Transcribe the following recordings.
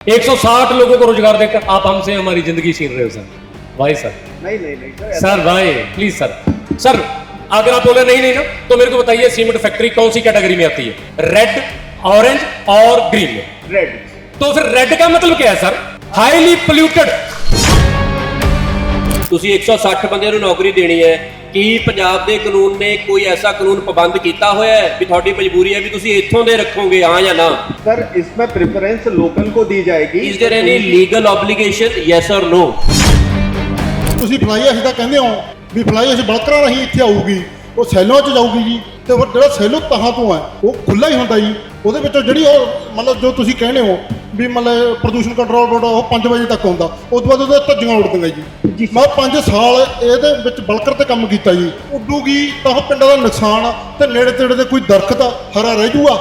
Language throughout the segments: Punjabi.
160 लोगों को रोजगार देकर आप हमसे हमारी जिंदगी छीन रहे हो सर भाई सर नहीं नहीं नहीं सर सर भाई प्लीज सर सर अगर आप बोले नहीं नहीं ना तो मेरे को बताइए सीमेंट फैक्ट्री कौन सी कैटेगरी में आती है रेड ऑरेंज और ग्रीन में रेड तो फिर रेड का मतलब क्या है सर हाईली पोल्यूटेड ਤੁਸੀਂ 160 ਬੰਦਿਆਂ ਨੂੰ ਨੌਕਰੀ ਦੇਣੀ ਹੈ ਕੀ ਪੰਜਾਬ ਦੇ ਕਾਨੂੰਨ ਨੇ ਕੋਈ ਐਸਾ ਕਾਨੂੰਨ ਪਾਬੰਦ ਕੀਤਾ ਹੋਇਆ ਹੈ ਵੀ ਤੁਹਾਡੀ ਮਜਬੂਰੀ ਹੈ ਵੀ ਤੁਸੀਂ ਇੱਥੋਂ ਦੇ ਰੱਖੋਗੇ ਹਾਂ ਜਾਂ ਨਾ सर इसमें प्रेफरेंस लोकल को दी जाएगी is there any legal obligation yes or no ਤੁਸੀਂ ਫਲਾਈ ਅਸੀਂ ਤਾਂ ਕਹਿੰਦੇ ਹੋ ਵੀ ਫਲਾਈ ਅਸੀਂ ਬਲਕਰਾਂ ਰਹੀ ਇੱਥੇ ਆਊਗੀ ਉਹ ਸੈਲੋਂ 'ਚ ਜਾਊਗੀ ਜੀ ਤੇ ਉਹ ਜਿਹੜਾ ਸੈਲੋ ਤਹਾਂ ਤੋਂ ਹੈ ਉਹ ਖੁੱਲਾ ਹੀ ਹੁੰਦਾ ਜੀ ਉਹਦੇ ਵਿੱਚੋਂ ਜਿਹੜੀ ਉਹ ਮਤਲਬ ਜੋ ਤੁਸੀਂ ਕਹਿੰਦੇ ਹੋ ਵੀ ਮਤਲਬ ਪ੍ਰਦੂਸ਼ਣ ਕੰਟਰੋਲ ਬੋਰਡ ਉਹ 5 ਵਜੇ ਤੱਕ ਆਉਂਦਾ ਉਸ ਤੋਂ ਬਾਅਦ ਉਹਦੇ ਧੱਜੀਆਂ ਉੱਡਦੀਆਂ ਜੀ ਮੈਂ 5 ਸਾਲ ਇਹਦੇ ਵਿੱਚ ਬਲਕਰ ਤੇ ਕੰਮ ਕੀਤਾ ਜੀ ਉੱਡੂਗੀ ਤਾਂ ਉਹ ਪਿੰਡਾਂ ਦਾ ਨੁਕਸਾਨ ਆ ਤੇ ਨੇੜੇ ਤੇੜੇ ਦੇ ਕੋਈ ਦਰਖਤ ਆ ਹਰਾ ਰਹਿ ਜੂਗਾ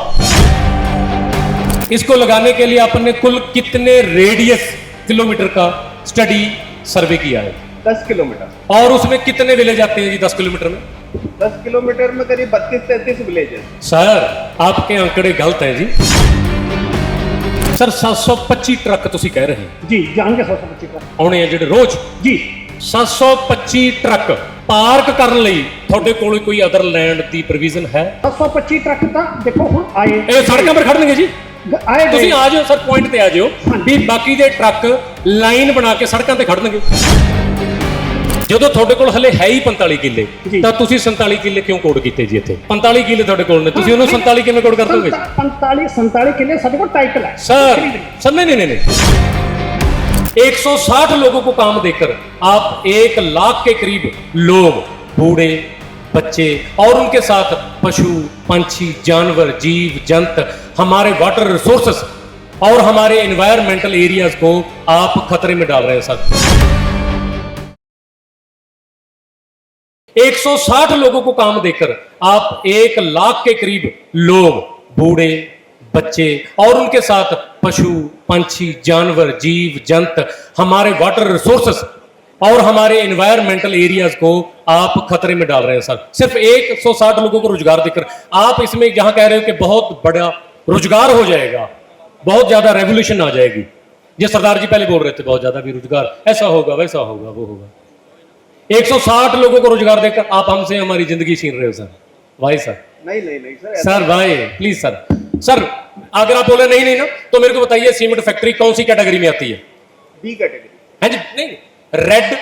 इसको लगाने के लिए आपने कुल कितने रेडियस किलोमीटर का स्टडी सर्वे किया है दस किलोमीटर और उसमें कितने विलेज आते हैं जी दस किलोमीटर में दस किलोमीटर में करीब बत्तीस तैंतीस विलेजेस सर आपके आंकड़े गलत हैं जी ਸਰ 725 ਟਰੱਕ ਤੁਸੀਂ ਕਹਿ ਰਹੇ ਹੋ ਜੀ ਜਾਣਗੇ 725 ਦਾ ਆਉਣੇ ਆ ਜਿਹੜੇ ਰੋਜ਼ ਜੀ 725 ਟਰੱਕ ਪਾਰਕ ਕਰਨ ਲਈ ਤੁਹਾਡੇ ਕੋਲ ਕੋਈ ਅਦਰ ਲੈਂਡ ਦੀ ਪ੍ਰੋਵੀਜ਼ਨ ਹੈ 725 ਟਰੱਕ ਤਾਂ ਦੇਖੋ ਹੁਣ ਆਏ ਇਹ ਸੜਕਾਂ 'ਤੇ ਖੜਨਗੇ ਜੀ ਗ- ਆਏ ਗਏ। ਤੁਸੀਂ ਆ ਜਾਓ ਸਰ ਪੁਆਇੰਟ ਤੇ ਆ ਜਾਓ ਵੀ ਬਾਕੀ ਦੇ ਟਰੱਕ ਲਾਈਨ ਬਣਾ ਕੇ ਸੜਕਾਂ ਤੇ ਖੜਨਗੇ ਜਦੋਂ ਤੁਹਾਡੇ ਕੋਲ ਹਲੇ ਹੈ ਹੀ 45 ਕਿੱਲੇ ਜੀ। ਤਾਂ ਤੁਸੀਂ 47 ਕਿੱਲੇ ਕਿਉਂ ਕੋਡ ਕੀਤੇ ਜੀ ਇੱਥੇ 45 ਕਿੱਲੇ ਤੁਹਾਡੇ ਕੋਲ ਨੇ ਤੁਸੀਂ ਉਹਨੂੰ 47 ਕਿਵੇਂ ਕੋਡ ਕਰ ਦੋਗੇ 45 47 ਕਿੱਲੇ ਸਾਡੇ ਕੋਲ ਟਾਈਟਲ ਹੈ सर सर नहीं नहीं नहीं नहीं 160 लोगों को काम देकर आप एक लाख के करीब लोग बूढ़े बच्चे और उनके साथ पशु पंछी जानवर जीव जंत हमारे वाटर रिसोर्सेस और हमारे एनवायरमेंटल एरियाज को आप खतरे में डाल रहे हैं सर 160 लोगों को काम देकर आप एक लाख के करीब लोग, बूढ़े, बच्चे और उनके साथ पशु, पंछी, जानवर, जीव, जंत, हमारे वाटर रिसोर्सेस और हमारे एनवायरमेंटल एरियाज़ को आप खतरे में डाल रहे हैं, सर। सिर्फ़ 160 लोगों को रोज़गार देकर आप इसमें जहाँ कह रहे हो कि बहुत बड़ा रोज़गार हो जाएगा, बहुत ज़्यादा रेवोल्यूशन आ जाएगी। ये सरदार जी पहले बोल रहे थे, बहुत ज़्यादा भी रोज़गार, ऐसा होगा, वैसा होगा, वो होगा। 160 लोगों को रोज़गार देकर आप हमसे हमारी ज़िंदगी छीन रहे हो सर। भाई सर। नहीं नहीं नहीं सर सर भाई प्लीज़ सर। सर अगर आप बोले नहीं नहीं ना तो मेरे को बताइए सीमेंट फैक्ट्री कौन सी कैटेगरी में आती है? B category. है जी नहीं रेड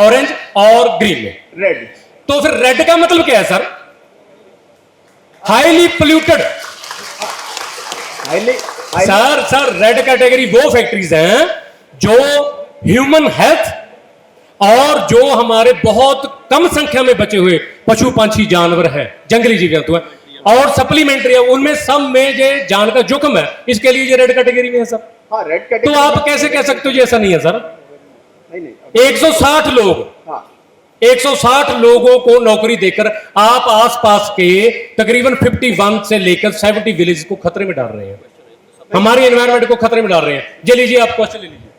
ऑरेंज और ग्रीन में। रेड तो फिर रेड का मतलब क्या है sir? Highly polluted highly sir sir red category वो फैक्ट्रीज हैं जो ह्यूमन हेल्थ और जो हमारे बहुत कम संख्या में बचे हुए पशु पंछी जानवर हैं जंगली जीव जंतु हैं और सप्लीमेंट्री है उनमें सब में ये जान का जोखम है इसके लिए ये रेड कैटेगरी में है सर हाँ रेड तो आप कैसे कह सकते हो ये ऐसा नहीं है सर नहीं नहीं 160 लोग हाँ। 160 लोगों को नौकरी देकर आप आसपास के तकरीबन 51 से लेकर 70 विलेज को खतरे में डाल रहे हैं। हमारे एनवायरनमेंट को खतरे में डाल रहे हैं। ये लीजिए आप क्वेश्चन ले लीजिए।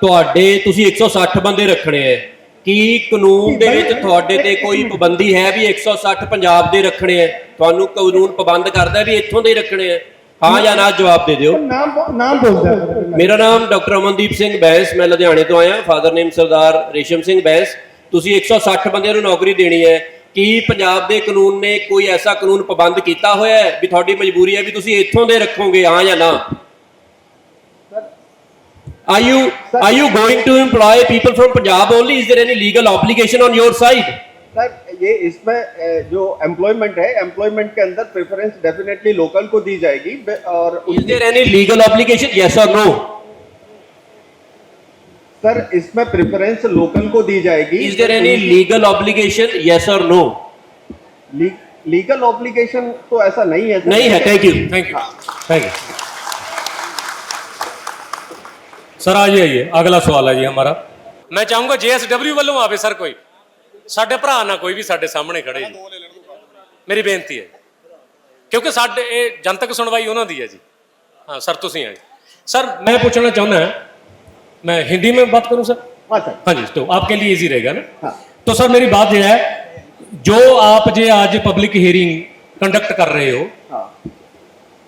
ਤੁਹਾਡੇ ਤੁਸੀਂ 160 ਬੰਦੇ ਰੱਖਣੇ ਹੈ ਕੀ ਕਾਨੂੰਨ ਦੇ ਵਿੱਚ ਤੁਹਾਡੇ ਤੇ ਕੋਈ ਪਾਬੰਦੀ ਹੈ ਵੀ 160 ਪੰਜਾਬ ਦੇ ਰੱਖਣੇ ਹੈ ਤੁਹਾਨੂੰ ਕਾਨੂੰਨ ਪਾਬੰਦ ਕਰਦਾ ਵੀ ਇੱਥੋਂ ਦੇ ਰੱਖਣੇ ਹੈ ਹਾਂ ਜਾਂ ਨਾ ਜਵਾਬ ਦੇ ਦਿਓ। ਨਾਮ ਨਾਮ ਬੋਲਦਾ। ਮੇਰਾ ਨਾਮ ਡਾਕਟਰ ਅਮਨਦੀਪ ਸਿੰਘ ਬੈਂਸ ਮੈਂ ਲੁਧਿਆਣੇ ਤੋਂ ਆਇਆ। Father name Sardar Resham Singh Bains. ਤੁਸੀਂ 160 ਬੰਦਿਆਂ ਨੂੰ ਨੌਕਰੀ ਦੇਣੀ ਹੈ ਕੀ ਪੰਜਾਬ ਦੇ ਕਾਨੂੰਨ ਨੇ ਕੋਈ ਐਸਾ ਕਾਨੂੰਨ ਪਾਬੰਦ ਕੀਤਾ ਹੋਇਆ ਹੈ ਵੀ ਤੁਹਾਡੀ ਮਜਬੂਰੀ ਹੈ ਵੀ ਤੁਸੀਂ ਇੱਥੋਂ ਦੇ ਰੱਖੋਗੇ ਹਾਂ ਜਾਂ ਨਾ? Are you sir, are you going to employ people from Punjab only? Is there any legal obligation on your side? Sir ये इसमें अ, जो एम्प्लॉयमेंट है एम्प्लॉयमेंट के अंदर प्रेफरेंस डेफिनेटली लोकल को दी जाएगी और Is there any legal obligation? Yes or no? Sir इसमें प्रेफरेंस लोकल को दी जाएगी Is there any legal obligation? Yes or no? Legal obligation तो ऐसा नहीं है। नहीं है thank you thank you thank you sir ਆ ਜੀ ਆਈਏ ਅਗਲਾ ਸਵਾਲ ਹੈ ਜੀ ਹਮਾਰਾ ਮੈਂ ਚਾਹੂੰਗਾ ਜੀਐਸਡਬਲਯੂ ਵੱਲੋਂ ਆਵੇ ਸਰ ਕੋਈ ਸਾਡੇ ਭਰਾ ਨਾ ਕੋਈ ਵੀ ਸਾਡੇ ਸਾਹਮਣੇ ਖੜੇ ਜੀ ਮੇਰੀ ਬੇਨਤੀ ਹੈ ਕਿਉਂਕਿ ਸਾਡੇ ਇਹ ਜਨਤਕ ਸੁਣਵਾਈ ਉਹਨਾਂ ਦੀ ਹੈ ਜੀ हाँ सर ਤੁਸੀਂ ਆਏ सर मैं पूछना चाहूँ मैं हिंदी में बात करूं सर हाँ सर हाँ जी तो आपके लिए इजी रहेगा ना हाँ। तो सर मेरी बात यह है जो आप जे आज पब्लिक हियरिंग कंडक्ट कर रहे हो हाँ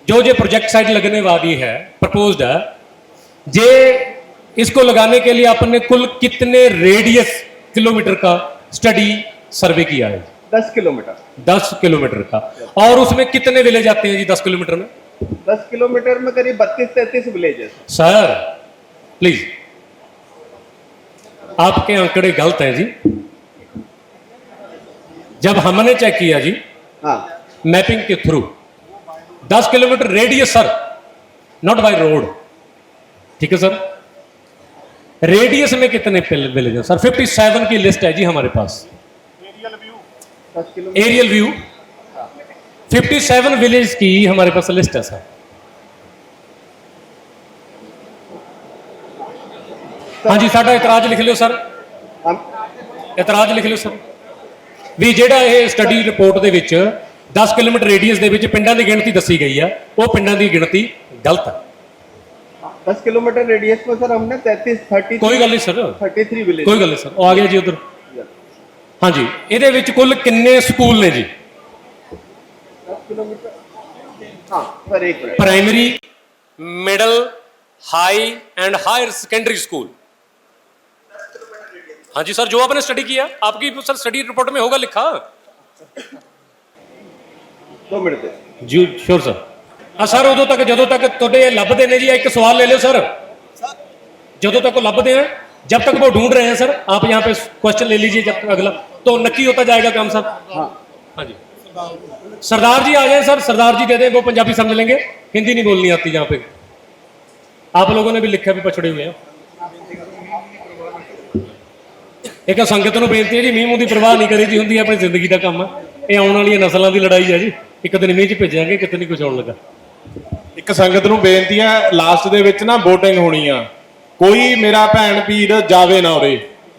जो जो प्रोजेक्ट साइट लगने वाली है प्रपोज्ड है जे इसको लगाने के लिए आपने कुल कितने रेडियस किलोमीटर का स्टडी सर्वे किया है? दस किलोमीटर। दस किलोमीटर का। और उसमें कितने विलेज आते हैं जी दस किलोमीटर में? दस किलोमीटर में करीब बत्तीस तैतीस विलेजेस सर प्लीज़ आपके आंकड़े गलत हैं जी। जब हमने चेक किया जी हाँ। मैपिंग के through 10 kilometre radius sir not by road ठीक है सर? रेडियस में कितने विलेज हैं सर 57 की लिस्ट है जी हमारे पास। एरियल व्यू 57 विलेज की हमारे पास लिस्ट है सर। हाँ जी साडा ਇਤਰਾਜ਼ ਲਿਖ ਲਿਓ ਸਰ ਇਤਰਾਜ਼ ਲਿਖ ਲਿਓ ਸਰ ਵੀ ਜਿਹੜਾ ਇਹ ਸਟੱਡੀ ਰਿਪੋਰਟ ਦੇ ਵਿੱਚ 10 ਕਿਲੋਮੀਟਰ ਰੇਡੀਅਸ ਦੇ ਵਿੱਚ ਪਿੰਡਾਂ ਦੀ ਗਿਣਤੀ ਦੱਸੀ ਗਈ ਆ ਉਹ ਪਿੰਡਾਂ ਦੀ ਗਿਣਤੀ ਗਲਤ ਹੈ दस किलोमीटर रेडियस में सर हमने तैतीस थर्टी ਕੋਈ ਗੱਲ ਨਹੀਂ ਸਰ थर्टी थ्री विलेज ਕੋਈ ਗੱਲ ਨਹੀਂ ਸਰ ਉਹ ਆ ਗਿਆ ਜੀ ਉਧਰ ਹਾਂਜੀ ਇਹਦੇ ਵਿੱਚ ਕੁੱਲ ਕਿੰਨੇ ਸਕੂਲ ਨੇ ਜੀ दस किलोमीटर हाँ सर एक minute primary middle high and higher secondary school हाँ जी सर जो आपने स्टडी किया आपकी सर स्टडी रिपोर्ट में होगा लिखा दो मिनट दे ਜੀ ਸ਼ੋਰ ਸਰ ਆ ਸਰ ਉਦੋਂ ਤੱਕ ਜਦੋਂ ਤੱਕ ਤੁਹਾਡੇ ਇਹ ਲੱਭਦੇ ਨੇ ਜੀ ਇੱਕ ਸਵਾਲ ਲੈ ਲਿਓ ਸਰ ਜਦੋਂ तक वो ਲੱਭਦੇ हैं जब तक वो ढूंढ रहे हैं सर आप यहाँ पे क्वेश्चन ले लीजिए जब तक अगला तो नक्की होता जाएगा काम सर हाँ हाँ जी सरदार जी आ जाए सर सरदार जी दे दें वो पंजाबी समझ लेंगे हिंदी नहीं बोलनी आती यहाँ पे आप लोगों ने भी लिखा भी पछड़े हुए हैं ਇੱਕ ਸੰਗਤ ਨੂੰ ਬੇਨਤੀ ਹੈ ਜੀ ਮੀਂਹ ਮੂੰਹ ਦੀ ਪਰਵਾਹ ਨਹੀਂ ਕਰੀਦੀ ਹੁੰਦੀ ਆਪਣੀ ਜ਼ਿੰਦਗੀ ਦਾ ਕੰਮ ਹੈ ਇਹ ਆਉਣ ਵਾਲੀਆਂ ਨਸਲਾਂ ਦੀ ਲੜਾਈ ਹੈ ਜੀ ਇੱਕ ਦਿਨ ਮੀਂਹ 'ਚ ਭੇਜਾਂਗੇ ਕਿਤੇ ਨਹੀਂ ਕੁਝ ਆਉਣ ਲੱਗਾ ਇੱਕ ਸੰਗਤ ਨੂੰ ਬੇਨਤੀ ਹੈ ਲਾਸਟ ਦੇ ਵਿੱਚ ਨਾ VOTING ਹੋਣੀ ਆ। ਕੋਈ ਮੇਰਾ ਭੈਣ ਵੀਰ ਜਾਵੇ ਨਾ ਉਰੇ।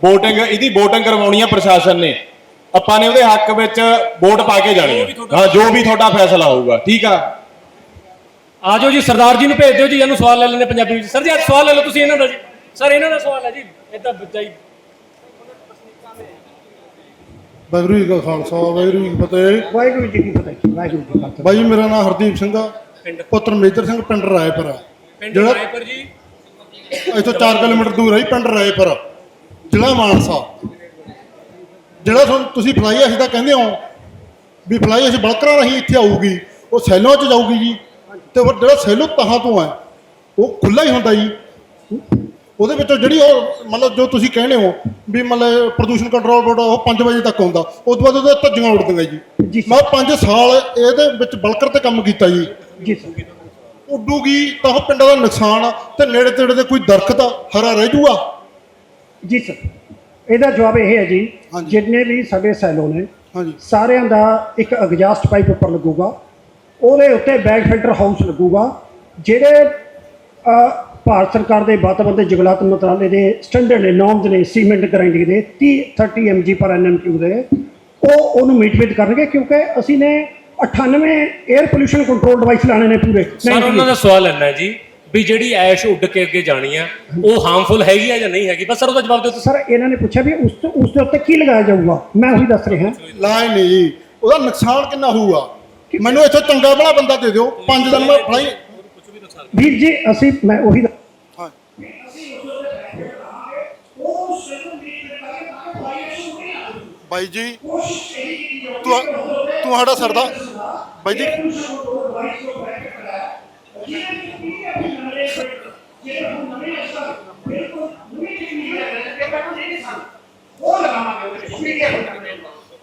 VOTING ਇਹਦੀ VOTING ਕਰਵਾਉਣੀ ਆ ਪ੍ਰਸ਼ਾਸਨ ਨੇ। ਆਪਾਂ ਨੇ ਉਹਦੇ ਹੱਕ ਵਿੱਚ ਵੋਟ ਪਾ ਕੇ ਜਾਣੀ ਆ। ਹਾਂ ਜੋ ਵੀ ਤੁਹਾਡਾ ਫੈਸਲਾ ਹੋਊਗਾ ਠੀਕ ਆ? ਆ ਜਾਓ ਜੀ ਸਰਦਾਰ ਜੀ ਨੂੰ ਭੇਜ ਦਿਓ ਜੀ ਇਹਨੂੰ ਸਵਾਲ ਲੈ ਲੈਣੇ ਪੰਜਾਬੀ ਵਿੱਚ। ਸਰ ਜੀ ਅੱਜ ਸਵਾਲ ਲੈ ਲਓ ਤੁਸੀਂ ਇਹਨਾਂ ਦਾ ਜੀ। ਸਰ ਇਹਨਾਂ ਦਾ ਸਵਾਲ ਹੈ ਜੀ। ਇਦਾਂ ਬੱਚਾ ਹੀ ਵਾਹਿਗੁਰੂ ਜੀ ਕਾ ਖਾਲਸਾ ਵਾਹਿਗੁਰੂ ਜੀ ਕੀ ਫਤਿਹ। ਵਾਹਿਗੁਰੂ ਜੀ ਕੀ ਫਤਿਹ ਵਾਹਿਗੁਰੂ ਜੀ ਕਾ ਬਾਈ ਮੇਰਾ ਨਾਮ ਹਰਦੀਪ ਸਿੰਘ ਆ। ਪਿੰਡ? ਪੁੱਤਰ ਮੇਜਰ ਸਿੰਘ ਪਿੰਡ ਰਾਏਪੁਰ ਆ। ਪਿੰਡ ਜਿਹੜਾ ਰਾਏਪੁਰ ਜੀ? ਇੱਥੋਂ 4 ਕਿਲੋਮੀਟਰ ਦੂਰ ਹੈ ਜੀ, ਪਿੰਡ ਰਾਏਪੁਰ। ਜ਼ਿਲ੍ਹਾ ਮਾਨਸਾ। ਜਿਹੜਾ ਤੁਹਾਨੂੰ ਤੁਸੀਂ ਫਲਾਈ ਅਸੀਂ ਤਾਂ ਕਹਿੰਦੇ ਹੋ ਵੀ ਫਲਾਈ ਅਸੀਂ ਬਲਕਰਾਂ ਰਹੀ ਇੱਥੇ ਆਊਗੀ ਉਹ ਸੈਲੋਂ ਚ ਜਾਊਗੀ ਜੀ। ਤੇ ਉਹ ਜਿਹੜਾ ਸੈਲੋ ਤਹਾਂ ਤੋਂ ਹੈ ਉਹ ਖੁੱਲਾ ਹੀ ਹੁੰਦਾ ਜੀ। ਉਹਦੇ ਵਿੱਚੋਂ ਜਿਹੜੀ ਉਹ ਮਤਲਬ ਜੋ ਤੁਸੀਂ ਕਹਿੰਦੇ ਹੋ ਵੀ ਮਤਲਬ ਪ੍ਰਦੂਸ਼ਣ ਕੰਟਰੋਲ ਬੋਰਡ ਉਹ 5 ਵਜੇ ਤੱਕ ਆਉਂਦਾ। ਉਸ ਤੋਂ ਬਾਅਦ ਉਹਦੇ ਧੱਜੀਆਂ ਉੱਡਦੀਆਂ ਜੀ। ਮੈਂ 5 ਸਾਲ ਇਹਦੇ ਵਿੱਚ ਬਲਕਰ ਤੇ ਕੰਮ ਕੀਤਾ ਜੀ। ਜੀ ਸਰ। ਉੱਡੂਗੀ ਤਾਂ ਉਹ ਪਿੰਡਾਂ ਦਾ ਨੁਕਸਾਨ ਆ ਤੇ ਨੇੜੇ ਤੇੜੇ ਦੇ ਕੋਈ ਦਰਖਤ ਆ ਹਰਾ ਰਹਿ ਜੂਗਾ? ਜੀ ਸਰ ਇਹਦਾ ਜਵਾਬ ਇਹ ਹੈ ਜੀ ਹਾਂਜੀ। ਜਿੰਨੇ ਵੀ ਸਾਡੇ ਸੈਲੋ ਨੇ ਹਾਂਜੀ। ਸਾਰਿਆਂ ਦਾ ਇੱਕ ਐਗਜ਼ਾਸਟ ਪਾਈਪ ਉੱਪਰ ਲੱਗੂਗਾ। ਉਹਦੇ ਉੱਤੇ ਬੈਕ ਫਿਲਟਰ ਹਾਊਸ ਲੱਗੂਗਾ ਜਿਹੜੇ ਅ, ਭਾਰਤ ਸਰਕਾਰ ਦੇ ਵਾਤਾਵਰਣ ਦੇ ਜੰਗਲਾਤ ਮੰਤਰਾਲੇ ਦੇ ਸਟੈਂਡਰਡ ਨੇ ਨੋਰਮਸ ਨੇ ਸੀਮੈਂਟ ਗ੍ਰਾਈਂਡਿੰਗ ਦੇ 30 30 mg ਪਰ ਐਨਐਮਕਿਊ ਦੇ ਉਹ ਉਹਨੂੰ ਮੀਟਵੇਟ ਕਰਨਗੇ ਕਿਉਂਕਿ ਅਸੀਂ ਨੇ 98 에ਅਰ ਪੋਲੂਸ਼ਨ ਕੰਟਰੋਲ ਡਿਵਾਈਸ ਲਾਣੇ ਨੇ ਪੂਰੇ। ਸਰ ਉਹਨਾਂ ਦਾ ਸਵਾਲ ਇੰਨਾ ਹੈ ਜੀ ਵੀ ਜਿਹੜੀ ਐਸ਼ ਉੱਡ ਕੇ ਅੱਗੇ ਜਾਣੀ ਆ ਉਹ ਹਾਰਮਫੁਲ ਹੈਗੀ ਆ ਜਾਂ ਨਹੀਂ ਹੈਗੀ? ਬਸ ਸਰ ਉਹਦਾ ਜਵਾਬ ਦਿਓ ਤੁਸੀਂ। ਸਰ ਇਹਨਾਂ ਨੇ ਪੁੱਛਿਆ ਵੀ ਉਸ ਤੋਂ ਉਸ ਦੇ ਉੱਤੇ ਕੀ ਲਗਾਇਆ ਜਾਊਗਾ? ਮੈਂ ਉਹੀ ਦੱਸ ਰਿਹਾ। ਲਾਏ ਨਹੀਂ ਜੀ। ਉਹਦਾ ਨੁਕਸਾਨ ਕਿੰਨਾ ਹੋਊਗਾ? ਮੈਨੂੰ ਇੱਥੇ ਚੰਗਾ ਭਲਾ ਬੰਦਾ ਦੇ ਦਿਓ। ਪੰਜ ਦਿਨ ਮੈਂ ਫਲਾਈ ਵੀਰ ਜੀ ਅਸੀਂ ਮੈਂ ਉਹੀ ਹਾਂ। ਬਾਈ ਜੀ ਤੂੰ ਤੂੰ ਸਾਡਾ ਸਰਦਾ ਬਾਈ ਜੀ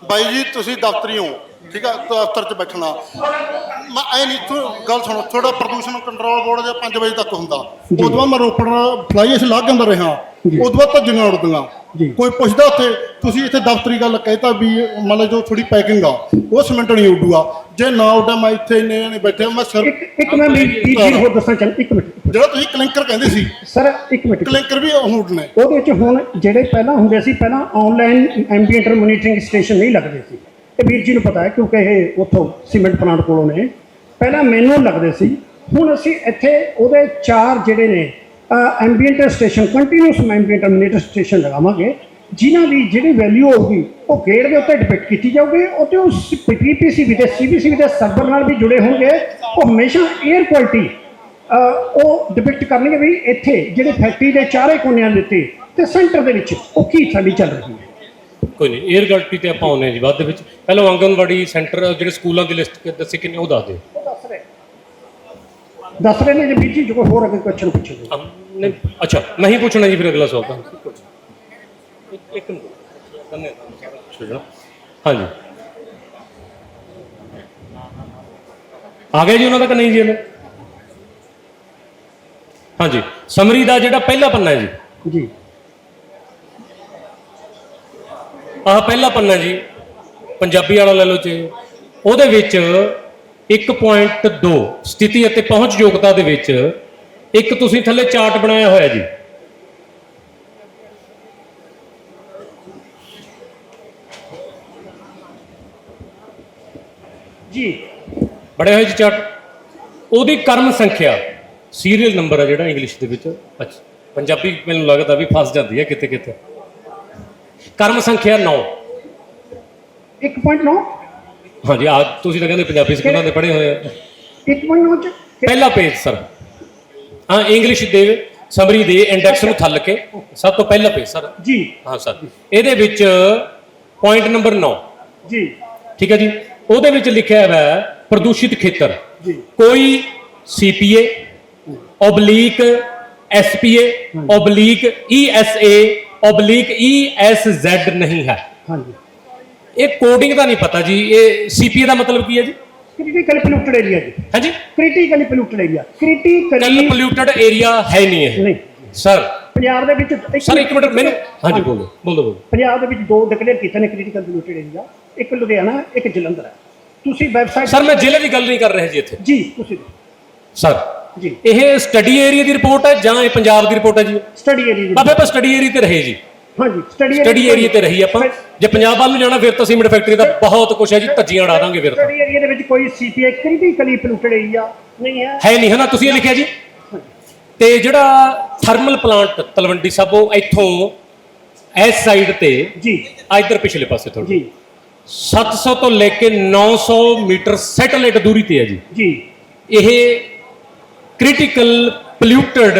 ਬਾਈ ਜੀ ਤੁਸੀਂ ਦਫ਼ਤਰੀ ਹੋ ਠੀਕ ਆ ਦਫ਼ਤਰ 'ਚ ਬੈਠਣਾ। ਮੈਂ ਐ ਨਹੀਂ ਤੂੰ ਗੱਲ ਸੁਣੋ ਥੋੜਾ ਪ੍ਰਦੂਸ਼ਣ ਕੰਟਰੋਲ ਬੋਰਡ ਦੇ 5 ਵਜੇ ਤੱਕ ਹੁੰਦਾ ਉਦੋਂ ਬਾਅਦ ਮੈਂ ਰੋਪੜ ਫਲਾਈ ਅਸੀਂ ਲੱਗ ਜਾਂਦਾ ਰਿਹਾ। ਉਦੋਂ ਬਾਅਦ ਧੱਜੀਆਂ ਉੜਦੀਆਂ। ਜੀ। ਕੋਈ ਪੁੱਛਦਾ ਉੱਥੇ ਤੁਸੀਂ ਇੱਥੇ ਦਫ਼ਤਰੀ ਗੱਲ ਕਹਿਤਾ ਵੀ ਮਤਲਬ ਜੋ ਥੋੜੀ ਪੈਕਿੰਗ ਆ ਉਹ ਸਿਮੈਂਟ ਨਹੀਂ ਉੱਡੂਗਾ ਜੇ ਨਾ ਉੱਡਾ ਮੈਂ ਇੱਥੇ ਇੰਨੇ ਨਹੀਂ ਬੈਠੇ ਮੈਂ ਸਿਰ ਇੱਕ ਮੈਂ ਨੂੰ ਹੋਰ ਦੱਸਣਾ ਚਾਹੁੰਦਾ ਇੱਕ ਮਿੰਟ। ਜਿਹੜਾ ਤੁਸੀਂ ਕਲਿੰਕਰ ਕਹਿੰਦੇ ਸੀ। ਸਰ ਇੱਕ ਮਿੰਟ। ਕਲਿੰਕਰ ਵੀ ਉਹ ਉੱਡਨੇ ਉਹਦੇ ਵਿੱਚ ਹੁਣ ਜਿਹੜੇ ਪਹਿਲਾਂ ਹੁੰਦੇ ਸੀ ਪਹਿਲਾਂ ਆਨਲਾਈਨ ਐਂਬੀਐਂਟ ਮੋਨੀਟਰਿੰਗ ਸਟੇਸ਼ਨ ਨਹੀਂ ਲੱਗਦੇ ਸੀ। ਇਹ ਵੀਰ ਜੀ ਨੂੰ ਪਤਾ ਹੈ, ਕਿਉਂਕਿ ਇਹ ਉੱਥੋਂ ਸੀਮੈਂਟ ਪਲਾਂਟ ਕੋਲੋਂ ਨੇ। ਪਹਿਲਾਂ ਮੈਨੂੰ ਲੱਗਦੇ ਸੀ, ਹੁਣ ਅਸੀਂ ਇੱਥੇ ਉਹਦੇ ਚਾਰ ਜਿਹੜੇ ਨੇ ambient station continuous ambient monitor station ਲਗਾਵਾਂਗੇ, ਜਿਨ੍ਹਾਂ ਦੀ ਜਿਹੜੀ ਵੈਲਿਊ ਹੋਊਗੀ, ਉਹ ਗੇਟ ਦੇ ਉੱਤੇ ਡਿਪੈਕਟ ਕੀਤੀ ਜਾਊਗੀ ਉਹ ਤੇ ਉਹ ਪੀਪੀਸੀਬੀ ਤੇ ਸੀਬੀਸੀਬੀ ਦੇ ਸਰਵਰ ਨਾਲ ਵੀ ਜੁੜੇ ਹੋਣਗੇ। ਉਹ ਹਮੇਸ਼ਾ 에ਅਰ ਕੁਆਲਿਟੀ ਉਹ ਡਿਪਿਕਟ ਕਰਨਗੇ ਵੀ ਇੱਥੇ ਜਿਹੜੇ ਫੈਕਟਰੀ ਦੇ ਚਾਰੇ ਕੋਨਿਆਂ ਦੇ ਉੱਤੇ ਤੇ ਸੈਂਟਰ ਦੇ ਵਿੱਚ ਉਹ ਕੀ ਸਾਡੀ ਚੱਲ ਰਹੀ ਹੈ। ਕੋਈ ਨਹੀਂ 에ਅਰ ਕੁਆਲਿਟੀ ਤੇ ਆਪਾਂ ਆਉਂਦੇ ਹਾਂ ਜੀ ਬਾਅਦ ਦੇ ਵਿੱਚ। ਪਹਿਲਾਂ ਆਂਗਨਵਾੜੀ ਸੈਂਟਰ ਜਿਹੜੇ ਸਕੂਲਾਂ ਦੀ ਲਿਸਟ ਦੱਸੇ ਕਿੰਨੇ ਉਹ ਦੱਸ ਦਿਓ। ਦੱਸ ਰਹੇ। ਦੱਸ ਰਹੇ ਨੇ ਜੇ ਵੀਰ ਜੀ ਕੋਈ ਹੋਰ ਅੱਗੇ ਕੁਐਸਚਨ ਪੁੱਛੋ ਅਮ, ਨਹੀਂ ਅੱਛਾ ਨਹੀਂ ਪੁੱਛਣਾ ਜੀ ਫਿਰ ਅਗਲਾ ਸਵਾਲ ਤਾਂ। ਇੱਕ- ਇੱਕ ਮਿੰਟ। ਧੰਨਵਾਦ। ਪੁੱਛੋ ਜਰਾ ਹਾਂਜੀ। ਆ ਗਿਆ ਜੀ ਉਹਨਾਂ ਦਾ ਕਿ ਨਹੀਂ ਜੀ ਇਹਨੇ ਹਾਂਜੀ ਸਮਰੀ ਦਾ ਜਿਹੜਾ ਪਹਿਲਾ ਪੰਨਾ ਹੈ ਜੀ। ਜੀ। ਆਹ ਪਹਿਲਾ ਪੰਨਾ ਜੀ, ਪੰਜਾਬੀ ਵਾਲਾ ਲੈ ਲਓ ਜੀ। ਉਹਦੇ ਵਿੱਚ 1.2 ਸਥਿਤੀ ਅਤੇ ਪਹੁੰਚ ਯੋਗਤਾ ਦੇ ਵਿੱਚ ਇੱਕ ਤੁਸੀਂ ਥੱਲੇ ਚਾਰਟ ਬਣਾਇਆ ਹੋਇਆ ਜੀ। ਜੀ, ਬੜੇ ਹੋਏ ਜੀ ਚਾਰਟ। ਉਹਦੀ ਕਰਮ ਸੰਖਿਆ ਸੀਰੀਅਲ ਨੰਬਰ ਹੈ ਜਿਹੜਾ ਇੰਗਲਿਸ਼ ਦੇ ਵਿੱਚ। ਅੱਛਾ, ਪੰਜਾਬੀ ਮੈਨੂੰ ਲੱਗਦਾ ਵੀ ਫਸ ਜਾਂਦੀ ਹੈ ਕਿਤੇ ਕਿਤੇ ਕਰਮ ਸੰਖਿਆ 9 1.9 ਹਾਂਜੀ ਆ ਤੁਸੀਂ ਤਾਂ ਕਹਿੰਦੇ ਪੰਜਾਬੀ ਸਕੂਲਾਂ ਦੇ ਪੜ੍ਹੇ ਹੋਏ ਆ। 1.9 ਚ ਪਹਿਲਾ ਪੇਜ ਸਰ ਹਾਂ ਇੰਗਲਿਸ਼ ਦੇ ਸਮਰੀ ਦੇ ਇੰਡੈਕਸ ਨੂੰ ਥੱਲ ਕੇ ਸਭ ਤੋਂ ਪਹਿਲਾ ਪੇਜ ਸਰ ਜੀ। ਹਾਂ ਸਰ ਇਹਦੇ ਵਿੱਚ ਪੁਆਇੰਟ ਨੰਬਰ 9 ਜੀ। ਠੀਕ ਹੈ ਜੀ? ਉਹਦੇ ਵਿੱਚ ਲਿਖਿਆ ਹੋਇਆ ਹੈ ਪ੍ਰਦੂਸ਼ਿਤ ਖੇਤਰ। ਜੀ। ਕੋਈ CPA oblique SPA oblique ESA oblique ESZ ਨਹੀਂ ਹੈ। ਹਾਂਜੀ। ਇਹ ਕੋਡਿੰਗ ਦਾ ਨਹੀਂ ਪਤਾ ਜੀ ਇਹ ਸੀਪੀਏ ਦਾ ਮਤਲਬ ਕੀ ਹੈ ਜੀ? ਕ੍ਰਿਟੀਕਲੀ ਪੋਲੂਟਡ ਏਰੀਆ ਜੀ। ਹਾਂਜੀ ਕ੍ਰਿਟੀਕਲੀ ਪੋਲੂਟਡ ਏਰੀਆ ਕੱਲ ਕ੍ਰਿਟੀਕਲੀ ਪੋਲਿਊਟਡ ਏਰੀਆ ਹੈ ਨਹੀਂ ਇਹ। ਨਹੀਂ। ਸਰ ਪੰਜਾਬ ਦੇ ਵਿੱਚ ਸਰ ਇੱਕ ਮਿੰਟ ਮੈਨੂੰ ਹਾਂਜੀ। ਬੋਲੋ। ਬੋਲੋ ਬੋਲੋ। ਪੰਜਾਬ ਦੇ ਵਿੱਚ ਦੋ ਡਿਕਲੇਅਰ ਕੀਤੇ ਨੇ ਕ੍ਰਿਟੀਕਲ ਪੋਲੂਟਡ ਏਰੀਆ ਇੱਕ ਲੁਧਿਆਣਾ ਇੱਕ ਜਲੰਧਰ। ਹੈ ਤੁਸੀਂ ਵੈਬਸਾਈਟ ਸਰ ਮੈਂ ਜ਼ਿਲ੍ਹੇ ਦੀ ਗੱਲ ਨਹੀਂ ਕਰ ਰਿਹਾ ਜੀ ਇੱਥੇ। ਜੀ ਤੁਸੀਂ ਸਰ ਜੀ। ਇਹ ਸਟੱਡੀ ਏਰੀਆ ਦੀ ਰਿਪੋਰਟ ਹੈ ਜਾਂ ਇਹ ਪੰਜਾਬ ਦੀ ਰਿਪੋਰਟ ਹੈ ਜੀ? ਸਟੱਡੀ ਏਰੀਆ ਬਾਬੇ ਆਪਾਂ ਸਟੱਡੀ ਏਰੀਆ ਤੇ ਰਹੇ ਜੀ। ਹਾਂਜੀ ਸਟੱਡੀ ਸਟੱਡੀ ਏਰੀਆ ਤੇ ਰਹੀ ਆਪਾਂ। ਜੇ ਪੰਜਾਬ ਵੱਲ ਨੂੰ ਜਾਣਾ ਫਿਰ ਤਾਂ ਸੀਮੈਂਟ ਫੈਕਟਰੀ ਦਾ ਬਹੁਤ ਕੁਝ ਹੈ ਜੀ ਧੱਜੀਆਂ ਉਡਾ ਦਾਂਗੇ ਫਿਰ ਤਾਂ। ਸਟੱਡੀ ਏਰੀਆ ਦੇ ਵਿੱਚ ਕੋਈ ਸੀਪੀਆਈ ਕ੍ਰਿਟੀਕਲੀ ਪੋਲੂਟਡ ਏਰੀਆ ਨਹੀਂ ਹੈ। ਹੈ ਨਹੀਂ ਹੈ ਨਾ? ਤੁਸੀਂ ਇਹ ਲਿਖਿਆ ਜੀ। ਤੇ ਜਿਹੜਾ ਥਰਮਲ ਪਲਾਂਟ ਤਲਵੰਡੀ ਸਾਬੋ ਇੱਥੋਂ ਇਸ ਸਾਈਡ ਤੇ ਜੀ। ਇੱਧਰ ਪਿਛਲੇ ਪਾਸੇ ਥੋੜੀ ਜੀ। 700 ਤੋਂ ਲੈ ਕੇ 900 ਮੀਟਰ ਸੈਟੇਲਾਈਟ ਦੂਰੀ ਤੇ ਹੈ ਜੀ। ਜੀ। ਇਹ ਕ੍ਰਿਟੀਕਲ ਪੋਲਿਊਟਡ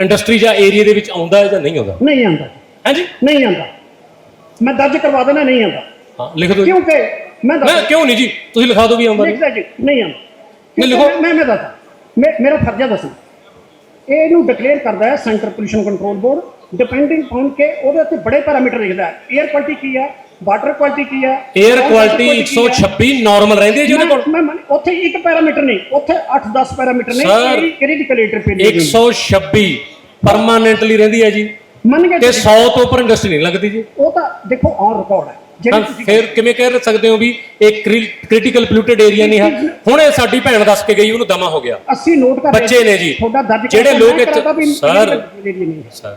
ਇੰਡਸਟਰੀ ਜਾਂ ਏਰੀਆ ਦੇ ਵਿੱਚ ਆਉਂਦਾ ਹੈ ਜਾਂ ਨਹੀਂ ਆਉਂਦਾ? ਨਹੀਂ ਆਂਦਾ ਹਾਂਜੀ? ਨਹੀਂ ਆਂਦਾ ਮੈਂ ਦਰਜ ਕਰਵਾ ਦੇਣਾ ਨਹੀਂ ਆਂਦਾ ਹਾਂ ਲਿਖ ਦਿਓ। ਕਿਉਂਕਿ ਮੈਂ ਮੈਂ ਦੱਸ ਕਿਉਂ ਨਹੀਂ ਜੀ? ਤੁਸੀਂ ਲਿਖਾ ਦਿਓ ਵੀ ਆਉਂਦਾ ਨਹੀਂ। ਲਿਖਦਾ ਜੀ ਨਹੀਂ ਆਂਦਾ ਨਹੀਂ, ਲਿਖੋ। ਮੈਂ ਮੈਂ ਦੱਸਦਾ ਮੈਂ ਮੇਰਾ ਫਰਜ਼ ਹੈ ਦੱਸਣਾ। ਇਹਨੂੰ ਡਿਕਲੇਅਰ ਕਰਦਾ ਹੈ centre pollution control board depending on ਕੇ ਉਹਦੇ ਉੱਤੇ ਬੜੇ ਪੈਰਾਮੀਟਰ ਲਿਖਦਾ ਹੈ। 에ਅਰ ਕੁਆਲਿਟੀ ਕੀ ਹੈ? ਵਾਟਰ ਕੁਆਲਿਟੀ ਕੀ ਹੈ? 에ਅਰ ਕੁਆਲਿਟੀ water quality ਕੀ ਹੈ। 126 ਨਾਰਮਲ ਰਹਿੰਦੀ ਹੈ ਜੀ ਉਹਦੇ ਕੋਲ? ਮੈਂ ਮੈਂ ਉੱਥੇ ਇੱਕ ਪੈਰਾਮੀਟਰ ਨਹੀਂ ਉੱਥੇ 8-10 ਪੈਰਾਮੀਟਰ ਨੇ Sir, ਕ੍ਰਿਟੀਕਲ ਇੰਟਰਫੇਸ 126 ਪਰਮਾਨੈਂਟਲੀ ਰਹਿੰਦੀ ਹੈ ਜੀ। ਮੰਨ ਕੇ ਤੇ 100 ਤੋਂ ਉੱਪਰ ਇੰਡਸਟਰੀ ਨਹੀਂ ਲੱਗਦੀ ਜੀ। ਉਹ ਤਾਂ ਦੇਖੋ ਔਨ ਰਿਕਾਰਡ ਹੈ। ਜਿਹੜੀ ਤੁਸੀਂ ਫਿਰ ਕਿਵੇਂ ਕਹਿ ਸਕਦੇ ਹੋ ਵੀ ਇਹ ਕ੍ਰਿਟੀਕਲ ਪੋਲਿਊਟਡ ਏਰੀਆ ਨਹੀਂ ਹੈ? ਹੁਣ ਇਹ ਸਾਡੀ ਭੈਣ ਦੱਸ ਕੇ ਗਈ ਉਹਨੂੰ ਦਮਾ ਹੋ ਗਿਆ। ਅਸੀਂ ਨੋਟ ਕਰ ਬੱਚੇ ਨੇ ਜੀ। ਜਿਹੜੇ ਲੋਕ। ਸਰ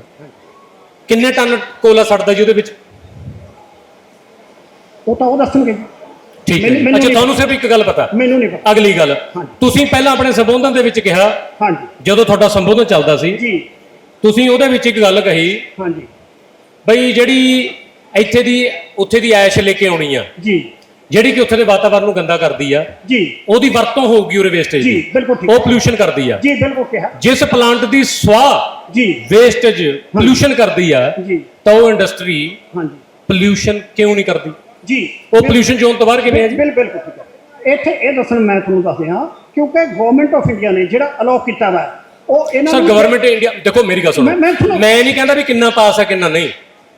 ਕਿੰਨੇ ਟਨ ਕੋਲਾ ਸੜਦਾ ਜੀ ਉਹਦੇ ਵਿੱਚ? ਉਹ ਤਾਂ ਉਹ ਦੱਸਣਗੇ। ਠੀਕ ਹੈ ਮੈਨੂੰ- ਜੀ। ਮੈਨੂੰ ਅੱਛਾ ਤੁਹਾਨੂੰ ਸਿਰਫ ਇੱਕ ਗੱਲ ਪਤਾ। ਮੈਨੂੰ ਨਹੀਂ ਪਤਾ। ਅਗਲੀ ਗੱਲ। ਹਾਂਜੀ। ਤੁਸੀਂ ਪਹਿਲਾਂ ਆਪਣੇ ਸੰਬੋਧਨ ਦੇ ਵਿੱਚ ਕਿਹਾ ਹਾਂਜੀ। ਜਦੋਂ ਤੁਹਾਡਾ ਸੰਬੋਧਨ ਚੱਲਦਾ ਸੀ ਜੀ। ਤੁਸੀਂ ਉਹਦੇ ਵਿੱਚ ਇੱਕ ਗੱਲ ਕਹੀ ਹਾਂਜੀ। ਬਈ ਜਿਹੜੀ ਇੱਥੇ ਦੀ ਉੱਥੇ ਦੀ ਐਸ਼ ਲੈ ਕੇ ਆਉਣੀ ਆ ਜੀ। ਜਿਹੜੀ ਕਿ ਉੱਥੇ ਦੇ ਵਾਤਾਵਰਣ ਨੂੰ ਗੰਦਾ ਕਰਦੀ ਆ ਜੀ। ਉਹਦੀ ਵਰਤੋਂ ਹੋਊਗੀ ਉਰੇ ਵੇਸਟੇਜ ਜੀ, ਦੀ। ਬਿਲਕੁਲ ਠੀਕ। ਉਹ ਪੋਲੂਸ਼ਨ ਕਰਦੀ ਆ। ਜੀ ਬਿਲਕੁਲ ਕਿਹਾ। ਜਿਸ ਪਲਾਂਟ ਦੀ ਸਵਾਹ ਜੀ। ਵੇਸਟੇਜ ਪੋਲੂਸ਼ਨ ਕਰਦੀ ਆ ਜੀ। ਤਾਂ ਉਹ ਇੰਡਸਟਰੀ ਹਾਂਜੀ। ਪੋਲੂਸ਼ਨ ਕਿਉਂ ਨਹੀਂ ਕਰਦੀ? ਜੀ। ਉਹ ਪੋਲੂਸ਼ਨ ਜ਼ੋਨ ਤੋਂ ਬਾਹਰ ਕਿਵੇਂ ਆ ਜੀ? ਬਿਲ ਬਿਲਕੁਲ ਠੀਕ ਹੈ। ਇੱਥੇ ਇਹ ਦੱਸਣ ਮੈਂ ਤੁਹਾਨੂੰ ਦੱਸ ਦਿਆਂ ਕਿਉਂਕਿ ਗਵਰਨਮੈਂਟ ਆਫ ਇੰਡੀਆ ਨੇ ਜਿਹੜਾ ਅਲਾਉ ਕੀਤਾ ਵਾ ਉਹ ਇਹਨਾਂ ਸਰ ਗਵਰਨਮੈਂਟ ਇੰਡੀਆ ਦੇਖੋ ਮੇਰੀ ਗੱਲ ਸੁਣੋ। ਮੈਂ- ਨਹੀਂ ਕਹਿੰਦਾ ਵੀ ਕਿੰਨਾ ਪਾਸ ਹੈ ਕਿੰਨਾ ਨਹੀਂ।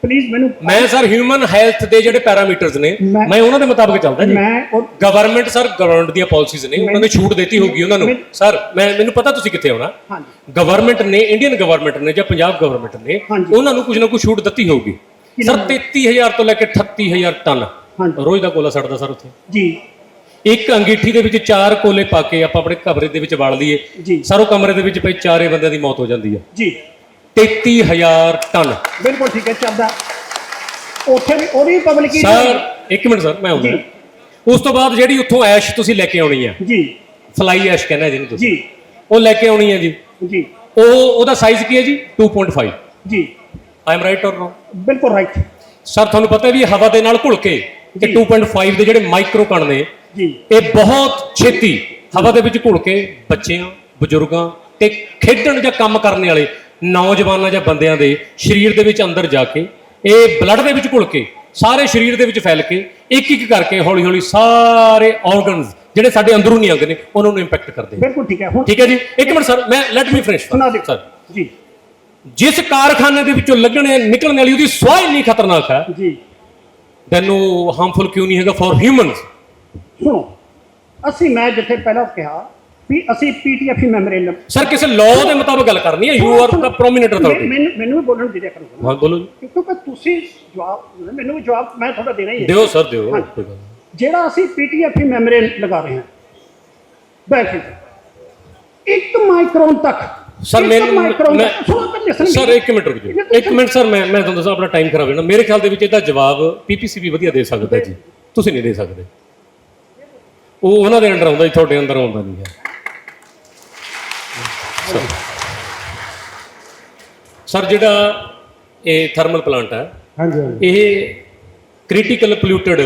ਪਲੀਜ਼ ਮੈਨੂੰ ਮੈਂ ਸਰ ਹਿਊਮਨ ਹੈਲਥ ਦੇ ਜਿਹੜੇ ਪੈਰਾਮੀਟਰਸ ਨੇ ਮੈਂ- ਉਹਨਾਂ ਦੇ ਮੁਤਾਬਕ ਚੱਲਦਾ ਜੀ। ਮੈਂ ਗਵਰਨਮੈਂਟ ਸਰ ਗਵਰਨਮੈਂਟ ਦੀਆਂ ਪਾਲਿਸੀਜ਼ ਨੇ ਉਹਨਾਂ ਨੇ ਛੂਟ ਦਿੱਤੀ ਹੋਊਗੀ ਉਹਨਾਂ ਨੂੰ। ਸਰ ਮੈਂ ਮੈਨੂੰ ਪਤਾ ਤੁਸੀਂ ਕਿੱਥੇ ਆਉਣਾ ਹਾਂਜੀ। ਗਵਰਨਮੈਂਟ ਨੇ ਇੰਡੀਅਨ ਗਵਰਨਮੈਂਟ ਨੇ ਜਾਂ ਪੰਜਾਬ ਗਵਰਨਮੈਂਟ ਨੇ। ਉਹਨਾਂ ਨੂੰ ਕੁਝ ਨਾ ਕੁਝ ਛੂਟ ਦਿੱਤੀ ਹੋਊਗੀ। ਸਰ 33000 ਤੋਂ ਲੈ ਕੇ 38000 ਟਨ। ਹਾਂਜੀ। ਰੋਜ਼ ਦਾ ਕੋਲਾ ਸੜਦਾ ਸਰ ਉੱਥੇ? ਜੀ। ਇੱਕ ਅੰਗੀਠੀ ਦੇ ਵਿੱਚ ਚਾਰ ਕੋਲੇ ਪਾ ਕੇ ਆਪਾਂ ਆਪਣੇ ਕਮਰੇ ਦੇ ਵਿੱਚ ਵਾਲ ਲਈਏ। ਜੀ। ਸਰ ਉਹ ਕਮਰੇ ਦੇ ਵਿੱਚ ਪਏ ਚਾਰੇ ਬੰਦਿਆਂ ਦੀ ਮੌਤ ਹੋ ਜਾਂਦੀ ਹੈ ਜੀ। 33000 ਟਨ। ਬਿਲਕੁਲ ਠੀਕ ਹੈ ਚੱਲਦਾ। ਉੱਥੇ ਵੀ ਉਹਦੀ ਪਬਲਿਕ ਹੀ ਸਰ ਇੱਕ ਮਿੰਟ ਸਰ ਮੈਂ ਆਉਂਦਾ। ਉਸ ਤੋਂ ਬਾਅਦ ਜਿਹੜੀ ਉੱਥੋਂ ਐਸ਼ ਤੁਸੀਂ ਲੈ ਕੇ ਆਉਣੀ ਹੈ ਜੀ। ਫਲਾਈ ਐਸ਼ ਕਹਿੰਦਾ ਜਿਹਨੂੰ ਤੁਸੀਂ। ਜੀ। ਉਹ ਲੈ ਕੇ ਆਉਣੀ ਹੈ ਜੀ। ਜੀ। ਉਹ ਉਹਦਾ ਸਾਈਜ਼ ਕੀ ਹੈ ਜੀ? 2.5 ਜੀ। I am right or no ਬਿਲਕੁਲ ਰਾਈਟ ਸਰ ਤੁਹਾਨੂੰ ਪਤਾ ਵੀ ਇਹ ਹਵਾ ਦੇ ਨਾਲ ਘੁਲ ਕੇ ਜੀ। 2.5 ਦੇ ਜਿਹੜੇ ਮਾਈਕਰੋ ਕਣ ਨੇ ਜੀ। ਇਹ ਬਹੁਤ ਛੇਤੀ ਹਵਾ ਦੇ ਵਿੱਚ ਘੁਲ ਕੇ ਬੱਚਿਆਂ ਬਜ਼ੁਰਗਾਂ ਤੇ ਖੇਡਣ ਜਾਂ ਕੰਮ ਕਰਨ ਵਾਲੇ ਨੌਜਵਾਨਾਂ ਜਾਂ ਬੰਦਿਆਂ ਦੇ ਸਰੀਰ ਦੇ ਵਿੱਚ ਅੰਦਰ ਜਾ ਕੇ ਇਹ ਬਲੱਡ ਦੇ ਵਿੱਚ ਘੁਲ ਕੇ ਸਾਰੇ ਸਰੀਰ ਦੇ ਵਿੱਚ ਫੈਲ ਕੇ ਇੱਕ ਇੱਕ ਕਰਕੇ ਹੌਲੀ ਹੌਲੀ ਸਾਰੇ ਆਰਗਨਸ ਜਿਹੜੇ ਸਾਡੇ ਅੰਦਰੂਨੀ ਅੰਗ ਨੇ ਉਹਨਾਂ ਨੂੰ ਇੰਪੈਕਟ ਕਰਦੇ ਨੇ। ਬਿਲਕੁਲ ਠੀਕ ਹੈ ਠੀਕ ਹੈ ਜੀ? ਇੱਕ ਮਿੰਟ ਸਰ ਮੈਂ ਲੈਟ ਮੀ ਫਿਨਿਸ਼ ਸੁਣਾ ਦਿਓ। ਸਰ। ਜੀ। ਜਿਸ ਕਾਰਖਾਨੇ ਦੇ ਵਿੱਚੋਂ ਲੱਗਣੇ ਨਿਕਲਣ ਵਾਲੀ ਉਹਦੀ ਸਵਾਹ ਇੰਨੀ ਖਤਰਨਾਕ ਹੈ ਜੀ। ਉਹ ਹਾਰਮਫੁਲ ਕਿਉਂ ਨਹੀਂ ਹੈਗਾ ਫॉर ਹਿਊਮਨਸ ਸੁਣੋ ਅਸੀਂ ਮੈਂ ਜਿੱਥੇ ਪਹਿਲਾਂ ਕਿਹਾ ਵੀ ਅਸੀਂ ਪੀਟੀਐਫ ਮੈਮੋਰੈਂਡਮ ਸਰ ਕਿਸੇ ਲਾਅ ਦੇ ਮੁਤਾਬਕ ਗੱਲ ਕਰਨੀ ਹੈ you are the prominent authority ਮੈਨੂੰ ਮੈਨੂੰ ਵੀ ਬੋਲਣ ਦੇ ਦਿਆ ਕਰੋ ਹਾਂ ਬੋਲੋ ਕਿਉਂਕਿ ਤੁਸੀਂ ਜਵਾਬ ਮੈਨੂੰ ਵੀ ਜਵਾਬ ਮੈਂ ਤੁਹਾਡਾ ਦੇਣਾ ਹੀ ਹੈ। ਦਿਓ ਸਰ ਦਿਓ ਹਾਂ। ਜਿਹੜਾ ਅਸੀਂ ਪੀਟੀਐਫ ਮੈਮੋਰੈਂਡ ਲਗਾ ਰਹੇ ਹਾਂ ਬੈਂਕ ਇੱਕ ਮਾਈਕਰੋਨ ਤੱਕ ਸਰ ਮੈਂ ਸਰ ਮੇਰੀ। ਇੱਕ ਮਿੰਟ ਰੁਕ ਜਾਓ। ਇੱਕ ਮਿੰਟ ਸਰ ਮੈਂ ਮੈਂ ਤੁਹਾਨੂੰ ਦੱਸਾਂ ਆਪਣਾ ਟਾਈਮ ਖਰਾਬ ਹੋਣਾ ਮੇਰੇ ਖਿਆਲ ਦੇ ਵਿੱਚ ਇਹਦਾ ਜਵਾਬ ਪੀਪੀਸੀਬੀ ਵਧੀਆ ਦੇ ਸਕਦਾ ਜੀ। ਤੁਸੀਂ ਨਹੀਂ ਦੇ ਸਕਦੇ। ਉਹ ਉਹਨਾਂ ਦੇ ਅੰਡਰ ਆਉਂਦਾ ਜੀ ਤੁਹਾਡੇ ਅੰਦਰ ਆਉਂਦਾ ਨਹੀਂ ਹੈ। ਸਰ। ਜਿਹੜਾ ਇਹ ਥਰਮਲ ਪਲਾਂਟ ਹੈ ਹਾਂਜੀ ਹਾਂਜੀ। ਇਹ ਕ੍ਰਿਟੀਕਲ ਪੋਲਿਊਟਡ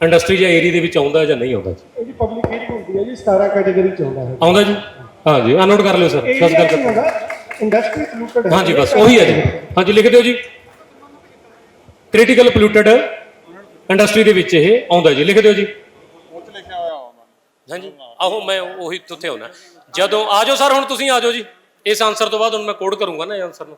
ਇੰਡਸਟਰੀ ਜਾਂ ਏਰੀਆ ਦੇ ਵਿੱਚ ਆਉਂਦਾ ਜਾਂ ਨਹੀਂ ਆਉਂਦਾ ਜੀ? ਇਹਦੀ ਪਬਲਿਕ ਹੀਅਰਿੰਗ ਹੁੰਦੀ ਹੈ ਜੀ 17 ਕੈਟਾਗਰੀ ਚ ਆਉਂਦਾ ਹੈ। ਆਉਂਦਾ ਜੀ? ਹਾਂ ਜੀ ਆ ਨੋਟ ਕਰ ਲਿਓ ਸਰ ਬਸ ਗੱਲ ਕਰ ਇੰਡਸਟਰੀ ਪੋਲੂਟਡ ਹਾਂਜੀ ਬਸ ਉਹੀ ਹੈ ਜੀ। ਹਾਂਜੀ ਲਿਖ ਦਿਓ ਜੀ। ਕ੍ਰਿਟੀਕਲ ਪੋਲਿਊਟਡ ਇੰਡਸਟਰੀ ਦੇ ਵਿੱਚ ਇਹ ਆਉਂਦਾ ਜੀ। ਲਿਖ ਦਿਓ ਜੀ। ਹਾਂਜੀ ਆਹੋ ਮੈਂ ਉਹੀ ਉੱਥੇ ਆਉਣਾ। ਜਦੋਂ ਆ ਜਾਓ ਸਰ ਹੁਣ ਤੁਸੀਂ ਆ ਜਾਓ ਜੀ। ਇਸ ਆਨਸਰ ਤੋਂ ਬਾਅਦ ਹੁਣ ਮੈਂ ਕੋਡ ਕਰੂੰਗਾ ਨਾ ਇਹ ਆਨਸਰ ਨੂੰ।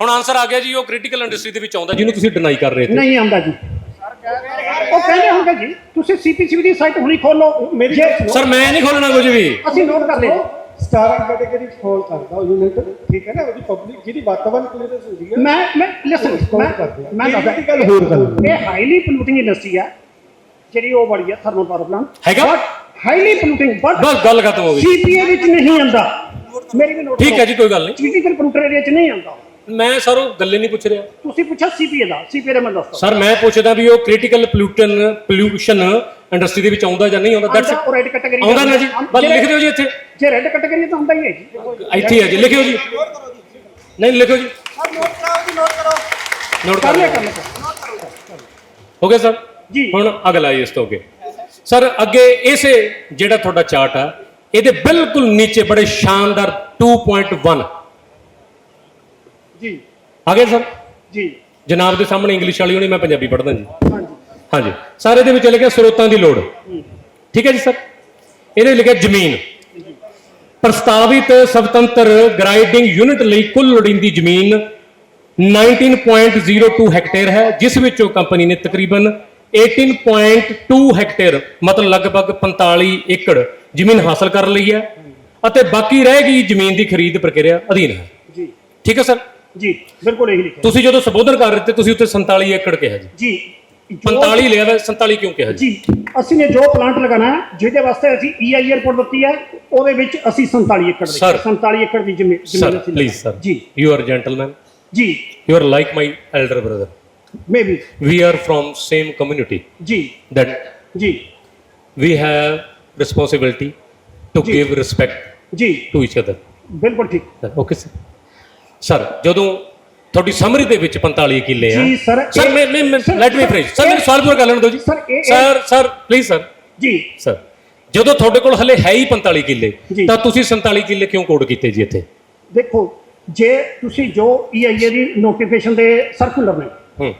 ਹੁਣ ਆਨਸਰ ਆ ਗਿਆ ਜੀ ਉਹ ਕ੍ਰਿਟੀਕਲ ਇੰਡਸਟਰੀ ਦੇ ਵਿੱਚ ਆਉਂਦਾ ਜਿਹਨੂੰ ਤੁਸੀਂ ਡਿਨਾਈ ਕਰ ਰਹੇ ਸੀ ਨਹੀਂ ਆਉਂਦਾ ਜੀ। ਉਹ ਕਹਿੰਦੇ ਹੋਣਗੇ ਜੀ ਤੁਸੀਂ ਸੀਪੀਸੀਬੀ ਦੀ ਸਾਈਟ ਹੁਣੀ ਖੋਲੋ। ਮੇਰੀ ਸਰ ਮੈਂ ਨਹੀਂ ਖੋਲਣਾ ਕੁਝ ਵੀ। ਅਸੀਂ ਨੋਟ ਕਰ ਲਏ 17 ਕੈਟਾਗਰੀ ਫਾਲ ਕਰਦਾ ਉਹ ਯੂਨਿਟ ਠੀਕ ਹੈ ਨਾ? ਉਹਦੀ ਪਬਲਿਕ ਜਿਹਦੀ ਵਾਤਾਵਰਣ ਕਲੀਅਰੈਂਸ ਹੁੰਦੀ ਹੈ ਮੈਂ ਮੈਂ ਲਿਸਨ ਮੈਂ ਕਰਦੇ ਆ। ਮੈਂ ਦੱਸਦਾ। ਗੱਲ ਹੋਰ ਗੱਲ ਇਹ ਹਾਈਲੀ ਪੋਲੂਟਿੰਗ ਇੰਡਸਟਰੀ ਹੈ ਜਿਹੜੀ ਉਹ ਬੜੀ ਹੈ ਥਰਮਲ ਪਾਵਰ ਪਲਾਂਟ ਹੈਗਾ? ਹਾਈਲੀ ਪੋਲੂਟਿੰਗ ਬਟ ਬਸ ਗੱਲ ਖਤਮ ਹੋ ਗਈ। ਸੀਪੀਏ ਵਿੱਚ ਨਹੀਂ ਆਉਂਦਾ। ਮੇਰੀ ਵੀ ਨੋਟ ਠੀਕ ਹੈ ਜੀ ਕੋਈ ਗੱਲ ਨਹੀਂ। ਕ੍ਰਿਟੀਕਲ ਪੋਲੂਟਰ ਏਰੀਆ 'ਚ ਨਹੀਂ ਆਉਂਦਾ। ਮੈਂ ਸਰ ਉਹ ਗੱਲੇ ਨਹੀਂ ਪੁੱਛ ਰਿਹਾ। ਤੁਸੀਂ ਪੁੱਛਿਆ ਸੀਪੀਏ ਦਾ ਸੀਪੀਏ ਦਾ ਮੈਂ ਦੱਸਦਾ ਸਰ ਮੈਂ ਪੁੱਛਦਾ ਵੀ ਉਹ ਕ੍ਰਿਟੀਕਲ ਪੋਲਿਊਟਨ ਪੋਲਿਊਸ਼ਨ ਇੰਡਸਟਰੀ ਦੇ ਵਿੱਚ ਆਉਂਦਾ ਜਾਂ ਨਹੀਂ ਆਉਂਦਾ? ਦੈਟਸ ਉਹ ਆਉਂਦਾ ਨਾ ਜੀ। ਬਸ ਲਿਖ ਦਿਓ ਜੀ ਇੱਥੇ। ਜੇ ਰੈੱਡ ਕੈਟਾਗਰੀ ਤਾਂ ਆਉਂਦਾ ਹੀ ਹੈ ਜੀ। ਇੱਥੇ ਹੀ ਜੀ। ਲਿਖਿਓ ਜੀ। ਨਹੀਂ ਲਿਖਿਓ ਜੀ। ਨੋਟ ਕਰ ਕਰ ਲਿਆ ਲਿਆ ਕਰ ਲਿਆ। ਹੋ ਗਿਆ ਸਰ? ਜੀ। ਹੁਣ ਅਗਲਾ ਇਸ ਤੋਂ ਅੱਗੇ। ਸਰ ਅੱਗੇ ਇਸੇ ਜਿਹੜਾ ਤੁਹਾਡਾ ਚਾਰਟ ਆ ਇਹਦੇ ਬਿਲਕੁਲ ਨੀਚੇ ਬੜੇ ਸ਼ਾਨਦਾਰ 2.1 ਜੀ। ਆ ਗਿਆ ਸਰ? ਜੀ। ਜਨਾਬ ਦੇ ਸਾਹਮਣੇ ਇੰਗਲਿਸ਼ ਵਾਲੀ ਹੋਣੀ ਮੈਂ ਪੰਜਾਬੀ ਪੜ੍ਹਦਾ ਜੀ। ਹਾਂਜੀ। ਹਾਂਜੀ। ਸਰ ਇਹਦੇ ਵਿੱਚ ਲਿਖਿਆ ਸਰੋਤਾਂ ਦੀ ਲੋੜ। ਠੀਕ ਹੈ ਜੀ ਸਰ? ਇਹਦੇ ਲਿਖਿਆ ਜ਼ਮੀਨ। ਪ੍ਰਸਤਾਵਿਤ ਸਵਤੰਤਰ ਗਰਾਈਡਿੰਗ ਯੂਨਿਟ ਲਈ ਕੁੱਲ ਲੋੜੀਂਦੀ ਜ਼ਮੀਨ 19.02 ਹੈਕਟੇਅਰ ਹੈ ਜਿਸ ਵਿੱਚੋਂ ਕੰਪਨੀ ਨੇ ਤਕਰੀਬਨ 18.2 ਹੈਕਟੇਅਰ ਮਤਲਬ ਲਗਭਗ 45 ਏਕੜ ਜ਼ਮੀਨ ਹਾਸਲ ਕਰ ਲਈ ਹੈ। ਅਤੇ ਬਾਕੀ ਰਹਿ ਗਈ ਜ਼ਮੀਨ ਦੀ ਖਰੀਦ ਪ੍ਰਕਿਰਿਆ ਅਧੀਨ ਹੈ। ਜੀ। ਠੀਕ ਹੈ ਸਰ? ਜੀ ਬਿਲਕੁਲ ਇਹੀ ਲਿਖਿਆ। ਤੁਸੀਂ ਜਦੋਂ ਸੰਬੋਧਨ ਕਰ ਰਹੇ ਤੇ ਤੁਸੀਂ ਉੱਥੇ 47 ਏਕੜ ਕਿਹਾ ਜੀ। ਜੀ ਜੋ- 45 ਲਿਆ ਵਾ 47 ਕਿਉਂ ਕਿਹਾ ਜੀ? ਜੀ ਅਸੀਂ ਨੇ ਜੋ ਪਲਾਂਟ ਲਗਾਣਾ ਹੈ ਜਿਹਦੇ ਵਾਸਤੇ ਅਸੀਂ ਈਆਈ 에ਅਰਪੋਰਟ ਦਿੱਤੀ ਹੈ ਉਹਦੇ ਵਿੱਚ ਅਸੀਂ 47 ਏਕੜ ਦੇ Sir. 47 ਏਕੜ ਦੀ ਜ਼ਮੀਨ ਸਰ ਜ਼ਮੀਨ ਅਸੀਂ ਪਲੀਜ਼ ਲਗਾਈ। ਸਰ ਜੀ। ਯੂ ਆਰ ਜੈਂਟਲਮੈਨ ਜੀ। You are like my elder brother. Maybe we are from same community. ਜੀ। That ਜੀ। we have responsibility to give respect ਜੀ। to each other. ਬਿਲਕੁਲ ਠੀਕ। ਓਕੇ ਸਰ ਸਰ ਜਦੋਂ ਤੁਹਾਡੀ ਸਮਰੀ ਦੇ ਵਿੱਚ 45 ਕਿੱਲੇ ਆ। ਜੀ, ਸਰ ਇਹ- ਮੈਂ ਲੈਟ ਮੀ ਫਿਨਿਸ਼ ਸਰ ਮੈਨੂੰ ਇਹ- ਸਵਾਲ ਪੂਰਾ ਕਰ ਲੈਣ ਦਿਓ ਜੀ। ਸਰ ਸਰ ਪਲੀਜ਼ ਸਰ ਜੀ। ਸਰ ਜਦੋਂ ਤੁਹਾਡੇ ਕੋਲ ਹਲੇ ਹੈ ਹੀ 45 ਕਿੱਲੇ। ਤਾਂ ਤੁਸੀਂ 47 ਕਿੱਲੇ ਕਿਉਂ ਕੋਡ ਕੀਤੇ ਜੀ ਇੱਥੇ? ਦੇਖੋ ਜੇ ਤੁਸੀਂ ਜੋ ਈਆਈਏ ਦੀ ਨੋਟੀਫਿਕੇਸ਼ਨ ਦੇ ਸਰਕੂਲਰ ਨੇ।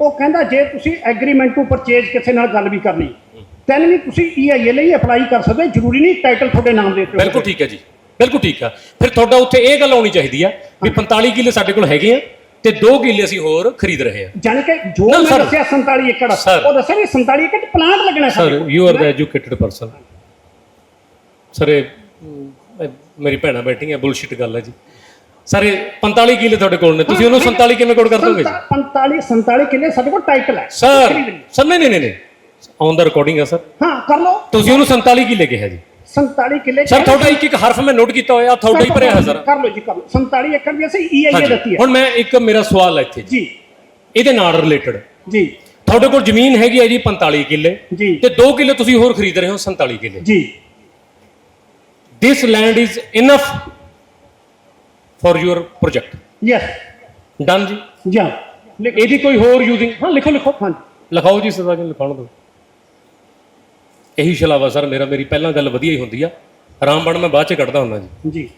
ਉਹ ਕਹਿੰਦਾ ਜੇ ਤੁਸੀਂ ਐਗਰੀਮੈਂਟ ਟੂ ਪਰਚੇਜ ਕਿਸੇ ਨਾਲ ਗੱਲ ਵੀ ਕਰਨੀ ਤੈਨੂੰ ਵੀ ਤੁਸੀਂ ਈਆਈਏ ਲਈ ਅਪਲਾਈ ਕਰ ਸਕਦੇ। ਜ਼ਰੂਰੀ ਨਹੀਂ ਟਾਈਟਲ ਤੁਹਾਡੇ ਨਾਮ ਦੇ ਉੱਤੇ ਬਿਲਕੁਲ ਠੀਕ ਹੈ ਜੀ। ਬਿਲਕੁਲ ਠੀਕ ਆ। ਫਿਰ ਤੁਹਾਡਾ ਉੱਥੇ ਇਹ ਗੱਲ ਆਉਣੀ ਚਾਹੀਦੀ ਆ ਵੀ 45 ਕਿੱਲੇ ਸਾਡੇ ਕੋਲ ਹੈਗੇ ਆ ਤੇ 2 ਕਿੱਲੇ ਅਸੀਂ ਹੋਰ ਖਰੀਦ ਰਹੇ ਆ। ਜਾਣੀ ਕਿ ਜੋ ਨਾ, ਮੈਂ sir. ਦੱਸਿਆ 47 ਏਕੜ Sir. ਉਹ ਦੱਸਿਆ ਵੀ 47 ਏਕੜ ਪਲਾਂਟ ਲੱਗਣਾ ਸਰ ਕੋਲ। You are the educated person sir ਇਹ ਮੇਰੀ ਭੈਣਾਂ ਬੈਠੀਆਂ ਬੁਲਸ਼ਿਟ ਗੱਲ ਹੈ ਜੀ। ਸਰ ਇਹ 45 ਕਿੱਲੇ ਤੁਹਾਡੇ ਕੋਲ ਨੇ। ਤੁਸੀਂ ਉਹਨੂੰ 47 ਕਿਵੇਂ ਕੋਡ ਕਰ ਦੋਗੇ ਜੀ 45 47 ਕਿੱਲੇ ਸਾਡੇ ਕੋਲ ਟਾਈਟਲ ਹੈ। ਸਰ ਖਰੀਦ ਲਈ। ਸਰ ਨਹੀਂ ਨਹੀਂ ਨਹੀਂ ਔਨ ਦਾ ਰਿਕਾਰਡਿੰਗ ਹੈ ਸਰ। ਹਾਂ ਕਰ ਲਓ। ਤੁਸੀਂ ਉਹਨੂੰ 47 ਕਿੱਲੇ ਕਿਹਾ ਜੀ। 47 ਕਿੱਲੇ ਸਰ ਤੁਹਾਡਾ ਇੱਕ ਇੱਕ ਹਰਫ ਮੈਂ ਨੋਟ ਕੀਤਾ ਹੋਇਆ ਤੁਹਾਡਾ ਹੀ ਭਰਿਆ ਹੈ ਸਰ ਕਰ ਲਓ ਜੀ ਕਰ ਲਓ। 47 ਏਕੜ ਦੀ ਅਸੀਂ ਈਆਈਏ ਦਿੱਤੀ ਹੈ। ਹੁਣ ਮੈਂ ਇੱਕ ਮੇਰਾ ਸਵਾਲ ਹੈ ਇੱਥੇ। ਜੀ। ਇਹਦੇ ਨਾਲ ਰਿਲੇਟਡ ਜੀ। ਤੁਹਾਡੇ ਕੋਲ ਜ਼ਮੀਨ ਹੈਗੀ ਹੈ ਜੀ 45 ਕਿੱਲੇ। ਜੀ। ਤੇ 2 ਕਿੱਲੇ ਤੁਸੀਂ ਹੋਰ ਖਰੀਦ ਰਹੇ ਹੋ 47 ਕਿੱਲੇ। ਜੀ। This land is enough for your project yes done ਜੀ। ਜਾਂ ਲਿਖ ਇਹਦੀ ਕੋਈ ਹੋਰ ਯੂਜ਼ਿੰਗ ਹਾਂ ਲਿਖੋ ਲਿਖੋ। ਹਾਂਜੀ। ਲਿਖਾਓ ਜੀ ਸਦਾ ਜੀ ਲਿਖਾਉਣ ਦਿਓ। ਇਹੀ ਛਲਾਵਾ ਸਰ ਮੇਰਾ ਮੇਰੀ ਪਹਿਲਾਂ ਗੱਲ ਵਧੀਆ ਹੀ ਹੁੰਦੀ ਆ। ਆਰਾਮ ਬਣ ਮੈਂ ਬਾਅਦ ਚ ਕੱਢਦਾ ਹੁੰਦਾ ਜੀ। ਜੀ।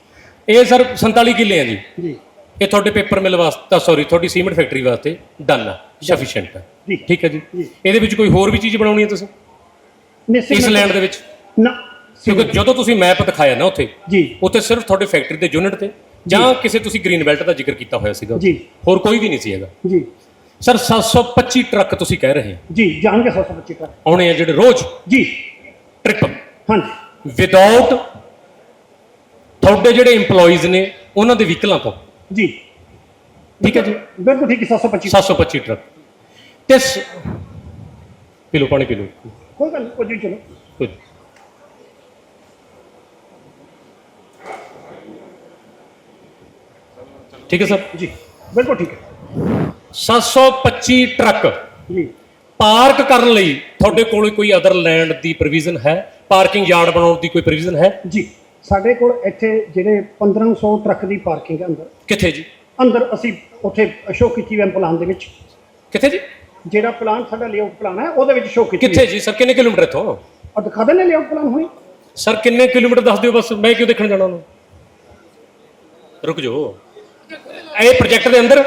ਇਹ ਸਰ 47 ਕਿੱਲੇ ਆ ਜੀ। ਜੀ। ਇਹ ਤੁਹਾਡੇ ਪੇਪਰ ਮਿਲ ਵਾਸਤੇ ਸੌਰੀ ਤੁਹਾਡੀ ਸੀਮੈਂਟ ਫੈਕਟਰੀ ਵਾਸਤੇ ਡਨ ਆ ਸਫੀਸ਼ੀਐਂਟ ਆ। ਜੀ। ਠੀਕ ਹੈ ਜੀ। ਇਹਦੇ ਵਿੱਚ ਕੋਈ ਹੋਰ ਵੀ ਚੀਜ਼ ਬਣਾਉਣੀ ਹੈ ਤੁਸੀਂ? ਇਸ ਲੈਂਡ ਦੇ ਵਿੱਚ? ਨਾ। ਕਿਉਂਕਿ ਜਦੋਂ ਤੁਸੀਂ ਮੈਪ ਦਿਖਾਇਆ ਨਾ ਉੱਥੇ ਜੀ। ਉੱਥੇ ਸਿਰਫ ਤੁਹਾਡੇ ਫੈਕਟਰੀ ਦੇ ਯੂਨਿਟ ਤੇ ਜਾਂ ਕਿਸੇ ਤੁਸੀਂ ਗ੍ਰੀਨ ਬੈਲਟ ਦਾ ਜ਼ਿਕਰ ਕੀਤਾ ਹੋਇਆ ਸੀਗਾ। ਜੀ। ਹੋਰ ਕੋਈ ਵੀ ਨਹੀਂ ਸੀ ਹੈਗਾ। ਜੀ। ਸਰ 725 ਟਰੱਕ ਤੁਸੀਂ ਕਹਿ ਰਹੇ ਜੀ ਜਾਣਗੇ 725 ਟਰੱਕ। ਆਉਣੇ ਆ ਜਿਹੜੇ ਰੋਜ਼। ਜੀ। ਟ੍ਰਿਪ ਹਾਂਜੀ। ਵਿਦਆਊਟ ਤੁਹਾਡੇ ਜਿਹੜੇ EMPLOYEES ਨੇ ਉਹਨਾਂ ਦੇ ਵਹੀਕਲਾਂ ਤੋਂ। ਜੀ। ਠੀਕ ਹੈ ਜੀ। ਬਿਲਕੁਲ ਠੀਕ ਹੈ 725 725 ਟਰੱਕ। ਤੇ ਸ- ਪੀ ਲਓ ਪਾਣੀ ਪੀ ਲਓ। ਕੋਈ ਗੱਲ ਨਹੀਂ ਕੋਈ ਨਹੀਂ, ਚਲੋ। ਕੋਈ ਠੀਕ ਹੈ ਸਰ? ਜੀ ਬਿਲਕੁਲ ਠੀਕ ਹੈ। 725 ਟਰੱਕ ਜੀ। ਪਾਰਕ ਕਰਨ ਲਈ ਤੁਹਾਡੇ ਕੋਲ ਕੋਈ ਅਦਰ ਲੈਂਡ ਦੀ ਪ੍ਰੋਵੀਜ਼ਨ ਹੈ? ਪਾਰਕਿੰਗ ਯਾਰਡ ਬਣਾਉਣ ਦੀ ਕੋਈ ਪ੍ਰੋਵੀਜ਼ਨ ਹੈ? ਜੀ ਸਾਡੇ ਕੋਲ ਇੱਥੇ ਜਿਹੜੇ 1500 ਟਰੱਕ ਦੀ ਪਾਰਕਿੰਗ ਹੈ ਅੰਦਰ। ਕਿੱਥੇ ਜੀ? ਅੰਦਰ ਅਸੀਂ ਉੱਥੇ ਸ਼ੋਅ ਕੀਤੀ ਹੋਈ ਪਲਾਨ ਦੇ ਵਿੱਚ। ਕਿੱਥੇ ਜੀ? ਜਿਹੜਾ ਪਲਾਨ ਸਾਡਾ ਲੇਆਊਟ ਪਲਾਨ ਹੈ ਉਹਦੇ ਵਿੱਚ ਸ਼ੋਅ ਕੀਤੀ ਕਿੱਥੇ ਜੀ? ਸਰ ਕਿੰਨੇ ਕਿਲੋਮੀਟਰ ਇੱਥੋਂ? ਆ ਦਿਖਾ ਦੇਣੇ ਲੇਆਊਟ ਪਲਾਨ ਹੋਈ ਸਰ ਕਿੰਨੇ ਕਿਲੋਮੀਟਰ ਦੱਸ ਦਿਓ ਬਸ ਮੈਂ ਕਿਉਂ ਦੇਖਣ ਜਾਣਾ ਉਹਨੂੰ? ਰੁਕ ਜਾਓ। ਇਹ ਪ੍ਰੋਜੈਕਟ ਦੇ ਅੰਦਰ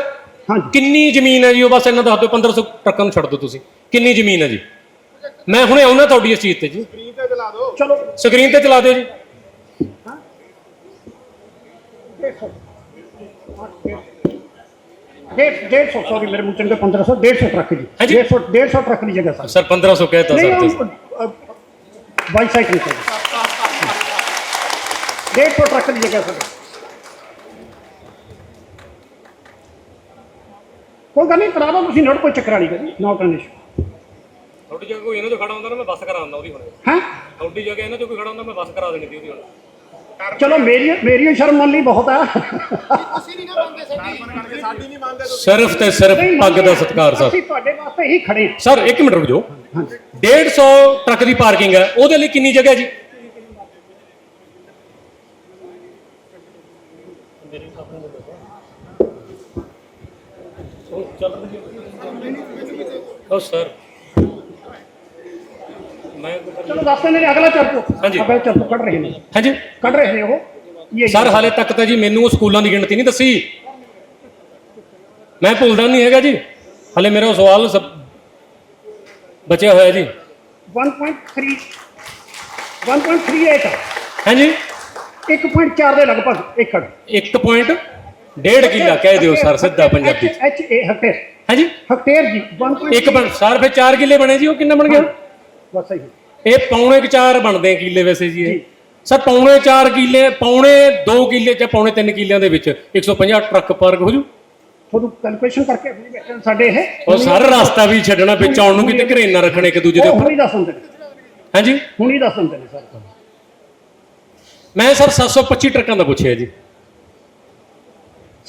ਕਿੰਨੀ ਜ਼ਮੀਨ ਹੈ ਜੀ? ਉਹ ਬਸ ਇਹਨਾਂ ਦੱਸ ਦਿਓ 1500 ਟਰੱਕਾਂ ਨੂੰ ਛੱਡ ਦਿਓ ਤੁਸੀਂ। ਕਿੰਨੀ ਜ਼ਮੀਨ ਹੈ ਜੀ? ਮੈਂ ਹੁਣੇ ਆਉਣਾ ਤੁਹਾਡੀ ਇਸ ਚੀਜ਼ ਤੇ ਜੀ। ਚਲੋ ਸਕਰੀਨ ਤੇ ਚਲਾ ਦਿਓ ਜੀ। ਡੇਢ ਡੇਢ ਸੌ ਸੌਰੀ ਮੇਰੇ ਮੂੰਹ ਚੰਗੇ 1500 150 ਟਰੱਕ ਜੀ ਹਾਂਜੀ। 150 150 ਟਰੱਕ ਦੀ ਜਗ੍ਹਾ ਸਰ। ਸਰ 1500 ਕਹਿਤਾ ਸਰ। ਬਾਈਸਾਈਕਲ ਤੇ। 150 ਟਰੱਕ ਦੀ ਜਗ੍ਹਾ ਸਰ। ਕੋਈ ਗੱਲ ਨਹੀਂ ਕਰਾ ਤੁਸੀਂ ਨੋਟ ਕੋਈ ਚੱਕਰ ਵਾਲੀ ਗੱਲ ਨਹੀਂ ਐਨ ਇਸ਼ੂ ਤੁਹਾਡੀ ਜਗ੍ਹਾ ਕੋਈ ਇਹਨਾਂ ਤੋਂ ਖੜਾ ਹੁੰਦਾ ਨਾ ਮੈਂ ਬੱਸ ਕਰਾ ਦਿੰਦਾ ਉਹਦੀ ਹੁਣ। ਹੈ? ਤੁਹਾਡੀ ਜਗ੍ਹਾ ਇਹਨਾਂ ਤੋਂ ਕੋਈ ਖੜਾ ਹੁੰਦਾ ਮੈਂ ਬੱਸ ਕਰਾ ਦੇਣੀ ਸੀ ਉਹਦੀ ਹੁਣ। ਚਲੋ ਮੇਰੀ ਮੇਰੀ ਸ਼ਰਮ ਮੰਨ ਲਈ ਬਹੁਤ ਹੈ ਸਿਰਫ ਤੇ ਸਿਰਫ ਪੱਗ ਦਾ ਸਤਿਕਾਰ ਸਰ। ਅਸੀਂ ਤੁਹਾਡੇ ਵਾਸਤੇ ਹੀ ਖੜੇ ਹਾਂ। ਸਰ ਇੱਕ ਮਿੰਟ ਰੁਕ ਜਾਓ। 150 ਟਰੱਕ ਦੀ ਪਾਰਕਿੰਗ ਹੈ ਉਹਦੇ ਲਈ ਕਿੰਨੀ ਜਗ੍ਹਾ ਹੈ ਜੀ? ਉਹ ਸਰ। ਮੈਂ ਚਲੋ ਦੱਸ ਦਿੰਦੇ ਨੇ ਅਗਲਾ ਚਰਚੋ ਹਾਂਜੀ। ਅਗਲਾ ਚਰਚੋ ਕੱਢ ਰਹੇ ਨੇ। ਹਾਂਜੀ। ਕੱਢ ਰਹੇ ਨੇ ਉਹ। ਇਹ ਸਰ ਹਾਲੇ ਤੱਕ ਤਾਂ ਜੀ ਮੈਨੂੰ ਉਹ ਸਕੂਲਾਂ ਦੀ ਗਿਣਤੀ ਨਹੀਂ ਦੱਸੀ। ਮੈਂ ਭੁੱਲਦਾ ਨਹੀਂ ਹੈਗਾ ਜੀ। ਹਾਲੇ ਮੇਰਾ ਉਹ ਸਵਾਲ ਸਭ ਬਚਿਆ ਹੋਇਆ ਜੀ। 1.3 1.38 ਹਾਂਜੀ। 1.4 ਦੇ ਲਗਭਗ ਏਕੜ 1.5 ਕਿੱਲਾ ਕਹਿ ਦਿਓ ਸਰ ਸਿੱਧਾ ਪੰਜਾਬੀ ਚ। ਐਚ ਏ ਹੈਕਟੇਅਰ ਹਾਂਜੀ? ਹੈਕਟੇਅਰ ਜੀ 1. ਇੱਕ ਬਣ ਸਰ ਫਿਰ 4 ਕਿੱਲੇ ਬਣੇ ਜੀ ਉਹ ਕਿੰਨਾ ਬਣ ਗਿਆ? ਬਸ ਸਹੀ। ਇਹ ਪੌਣੇ 4 ਬਣਦੇ ਆ ਕਿੱਲੇ ਵੈਸੇ ਜੀ ਇਹ। ਸਰ ਪੌਣੇ 4 ਕਿੱਲੇ ਪੌਣੇ 2 ਕਿੱਲੇ ਜਾਂ ਪੌਣੇ 3 ਕਿੱਲਿਆਂ ਦੇ ਵਿੱਚ 150 ਟਰੱਕ ਪਾਰਕ ਹੋ ਜੂ? ਤੁਹਾਨੂੰ ਕੈਲਕੂਲੇਸ਼ਨ ਕਰਕੇ ਆਪਣੀ ਬੈਠਣ ਸਾਡੇ ਇਹ। ਉਹ ਸਰ ਰਸਤਾ ਵੀ ਛੱਡਣਾ ਵਿੱਚ ਆਉਣ ਨੂੰ ਕਿਤੇ ਘਰੇਨਾ ਰੱਖਣੇ ਇੱਕ ਦੂਜੇ ਦੇ ਉੱਪਰ। ਹੁਣੀ ਦੱਸ ਦਿੰਦੇ ਨੇ। ਹਾਂਜੀ? ਹੁਣੀ ਦੱਸ ਦਿੰਦੇ ਨੇ ਸਰ। ਮੈਂ ਸਰ 725 ਟਰੱਕਾਂ ਦਾ ਪੁੱਛਿਆ ਜੀ।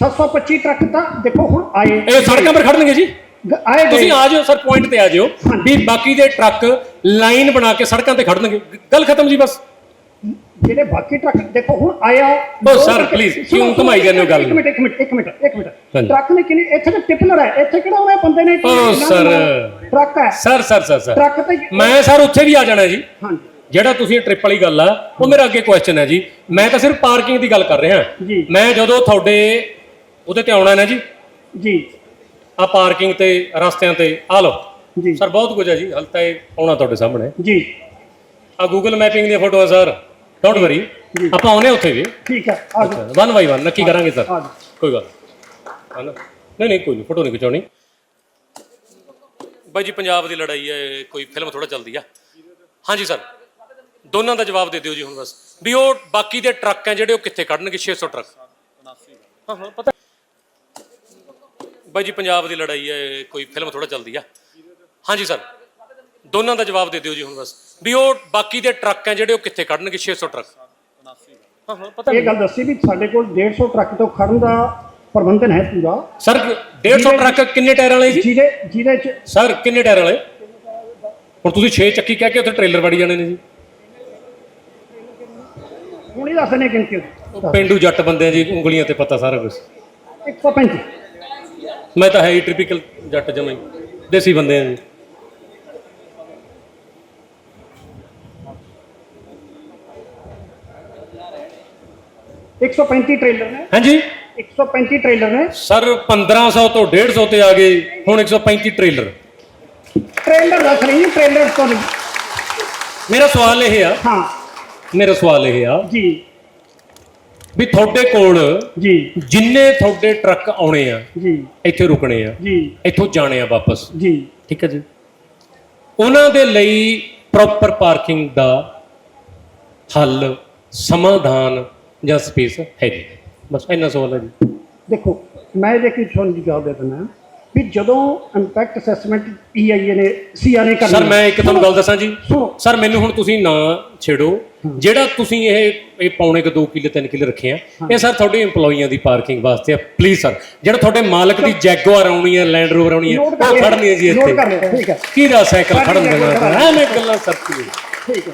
725 ਟਰੱਕ ਤਾਂ ਦੇਖੋ ਹੁਣ ਆਏ ਇਹ ਸੜਕਾਂ 'ਤੇ ਖੜਨਗੇ ਜੀ। ਆਏ ਤੁਸੀਂ ਆ ਜਾਓ ਸਰ ਪੁਆਇੰਟ ਤੇ ਆ ਜਾਓ ਵੀ ਬਾਕੀ ਦੇ ਟਰੱਕ ਲਾਈਨ ਬਣਾ ਕੇ ਸੜਕਾਂ ਤੇ ਖੜਨਗੇ। ਗੱਲ ਖਤਮ ਜੀ ਬਸ। ਜਿਹੜੇ ਬਾਕੀ ਟਰੱਕ ਦੇਖੋ ਹੁਣ ਆਇਆ। ਬਸ please, ਸੁਣੋ, ਕਿਉਂ ਘੁਮਾਈ ਜਾਂਦੇ ਹੋ ਗੱਲ ਇੱਕ? ਮਿੰਟ ਇੱਕ ਮਿੰਟ ਇੱਕ ਮਿੰਟ ਇੱਕ ਮਿੰਟ। ਹਾਂਜੀ। ਟਰੱਕ ਨੇ ਕਿੰਨੀ ਇੱਥੇ ਤਾਂ ਟਿਪਲਰ ਹੈ। ਇੱਥੇ ਕਿਹੜਾ ਹੋਇਆ ਬੰਦੇ ਨੇ ਓ। ਨਾ- ਟਰੱਕ ਹੈ। Sir sir sir sir. Truck ਤੇ ਮੈਂ ਸਰ ਉੱਥੇ ਵੀ ਆ ਜਾਣਾ ਜੀ। ਹਾਂਜੀ। ਜਿਹੜਾ ਤੁਸੀਂ ਟ੍ਰਿਪ ਵਾਲੀ ਗੱਲ ਆ ਉਹ ਮੇਰਾ ਅੱਗੇ ਕੁਐਸਚਨ ਹੈ ਜੀ। ਮੈਂ ਤਾਂ ਸਿਰਫ ਪਾਰਕਿੰਗ ਦੀ ਗੱਲ ਕਰ ਰਿਹਾ। ਮੈਂ ਜਦੋਂ ਤੁਹਾਡੇ ਉਹਦੇ ਤੇ ਆਉਣਾ ਨਾ ਜੀ? ਜੀ। ਆ ਪਾਰਕਿੰਗ ਤੇ ਰਸਤਿਆਂ ਤੇ ਆ ਲਓ। ਜੀ। ਸਰ ਬਹੁਤ ਕੁਝ ਹੈ ਜੀ। ਹਲ ਤਾਂ ਇਹ ਆਉਣਾ ਤੁਹਾਡੇ ਸਾਹਮਣੇ। ਜੀ। ਆ ਗੂਗਲ ਮੈਪਿੰਗ ਦੀਆਂ ਫੋਟੋਆਂ ਸਰ ਡੋਂਟ ਵਰੀ ਆਪਾਂ ਆਉਨੇ ਉੱਥੇ ਵੀ। ਠੀਕ ਹੈ ਆ ਜਾਓ। ਵਨ ਬਾਈ ਵਨ ਨੱਕੀ ਕਰਾਂਗੇ ਸਰ ਕੋਈ ਗੱਲ ਨਹੀਂ। ਨਹੀਂ ਕੋਈ ਨਹੀਂ। ਫੋਟੋ ਨਹੀਂ ਖਿਚਾਉਣੀ। ਬਾਈ ਜੀ ਪੰਜਾਬ ਦੀ ਲੜਾਈ ਹੈ। ਕੋਈ ਫਿਲਮ ਥੋੜਾ ਚੱਲਦੀ ਆ। ਹਾਂਜੀ ਸਰ ਦੋਨਾਂ ਦਾ ਜਵਾਬ ਦੇ ਦਿਓ ਜੀ ਹੁਣ ਬਸ। ਵੀ ਉਹ ਬਾਕੀ ਦੇ ਟਰੱਕ ਹੈ ਜਿਹੜੇ ਉਹ ਕਿੱਥੇ ਕੱਢਣਗੇ? 600 ਟਰੱਕ। ਹਾਂ ਹਾਂ ਪਤਾ ਬਾਈ ਜੀ ਪੰਜਾਬ ਦੀ ਲੜਾਈ ਹੈ ਕੋਈ ਫਿਲਮ ਥੋੜਾ ਚੱਲਦੀ ਆ। ਹਾਂਜੀ ਸਰ। ਦੋਨਾਂ ਦਾ ਜਵਾਬ ਦੇ ਦਿਓ ਜੀ ਹੁਣ ਬਸ। ਵੀ ਉਹ ਬਾਕੀ ਦੇ ਟਰੱਕ ਹੈ ਜਿਹੜੇ ਉਹ ਕਿੱਥੇ ਕੱਢਣਗੇ? 600 ਟਰੱਕ। ਹਾਂ ਹਾਂ ਪਤਾ ਇਹ ਗੱਲ ਦੱਸੀ ਵੀ ਸਾਡੇ ਕੋਲ 150 ਟਰੱਕ ਤੋਂ ਖੜਨ ਦਾ ਪ੍ਰਬੰਧਨ ਹੈ ਪੂਰਾ। ਸਰ 150 ਟਰੱਕ ਕਿੰਨੇ ਟਾਇਰਾਂ ਵਾਲੇ ਜੀ? ਜਿਹਦੇ ਜਿਹਦੇ ਚ ਸਰ ਕਿੰਨੇ ਟਾਇਰ ਵਾਲੇ? ਹੁਣ ਤੁਸੀਂ 6 ਚੱਕੀ ਕਹਿ ਕੇ ਉੱਥੇ ਟ੍ਰੇਲਰ ਵੜੀ ਜਾਣੇ ਨੇ ਜੀ। ਹੁਣ ਹੀ ਦੱਸਦੇ ਨੇ ਗਿਣਤੀ ਉਹਦੀ। ਉਹ ਪਿੰਡੂ ਜੱਟ ਬੰਦੇ ਜੀ ਉਂਗਲੀਆਂ ਤੇ ਪਤਾ ਸਾਰਾ ਕੁਝ 135 ਮੈਂ ਤਾਂ ਹੈ ਹੀ ਟਿਪੀਕਲ ਜੱਟ ਜਮਾਈ ਦੇਸੀ ਬੰਦੇ ਆ ਜੀ। 135 ਟ੍ਰੇਲਰ ਨੇ। ਹਾਂਜੀ। 135 ਟ੍ਰੇਲਰ ਨੇ। ਸਰ 1500 ਤੋਂ 150 ਤੇ ਆ ਗਏ ਹੁਣ 135 ਟ੍ਰੇਲਰ ਟ੍ਰੇਲਰ ਦੱਸ ਰਹੀ ਟ੍ਰੇਲਰ ਤੋਂ ਨਹੀਂ। ਮੇਰਾ ਸਵਾਲ ਇਹ ਆ। ਹਾਂ। ਮੇਰਾ ਸਵਾਲ ਇਹ ਆ ਜੀ। ਵੀ ਤੁਹਾਡੇ ਕੋਲ ਜੀ। ਜਿੰਨੇ ਤੁਹਾਡੇ ਟਰੱਕ ਆਉਣੇ ਆ ਜੀ। ਇੱਥੇ ਰੁਕਣੇ ਆ ਜੀ। ਇੱਥੋਂ ਜਾਣੇ ਆ ਵਾਪਸ। ਜੀ। ਠੀਕ ਹੈ ਜੀ। ਉਹਨਾਂ ਦੇ ਲਈ ਪ੍ਰੋਪਰ ਪਾਰਕਿੰਗ ਦਾ ਹੱਲ ਸਮਾਧਾਨ ਜਾਂ ਸਪੇਸ ਹੈ ਜੀ ਬਸ ਇੰਨਾ ਸਵਾਲ ਹੈ ਜੀ। ਦੇਖੋ ਮੈਂ ਜੇ ਕਿ ਤੁਹਾਨੂੰ ਜਵਾਬ ਦੇ ਦਿੰਦਾ ਵੀ ਜਦੋਂ ਇੰਪੈਕਟ ਅਸੈਸਮੈਂਟ ਈਆਈਏ ਨੇ ਸੀਆਰ ਨੇ ਕਰਨੀ ਸਰ ਮੈਂ ਇੱਕ ਤੁਹਾਨੂੰ ਗੱਲ ਦੱਸਾਂ ਜੀ। ਸਰ ਮੈਨੂੰ ਹੁਣ ਤੁਸੀਂ ਨਾ ਛੇੜੋ। ਜਿਹੜਾ ਤੁਸੀਂ ਇਹ ਇਹ ਪੌਣੇ ਕੁ 2 ਕਿੱਲੇ 3 ਕਿੱਲੇ ਰੱਖੇ ਆ ਇਹ ਸਰ ਤੁਹਾਡੇ EMPLOYEEਆਂ ਦੀ ਪਾਰਕਿੰਗ ਵਾਸਤੇ ਆ। ਪਲੀਜ਼ ਸਰ ਜਿਹੜਾ ਤੁਹਾਡੇ ਮਾਲਕ ਦੀ ਜੈਗੁਆਰ ਆਉਣੀ ਹੈ ਲੈਂਡ ਰੋਵਰ ਆਉਣੀ ਹੈ ਉਹ ਖੜਨੀ ਹੈ ਜੀ ਇੱਥੇ। ਠੀਕ ਹੈ। ਕਿਹਦਾ ਸਾਈਕਲ ਕਰ ਖੜਨ ਦੇਣਾ। ਐਵੇਂ ਗੱਲਾਂ ਸਰ ਠੀਕ ਹੈ।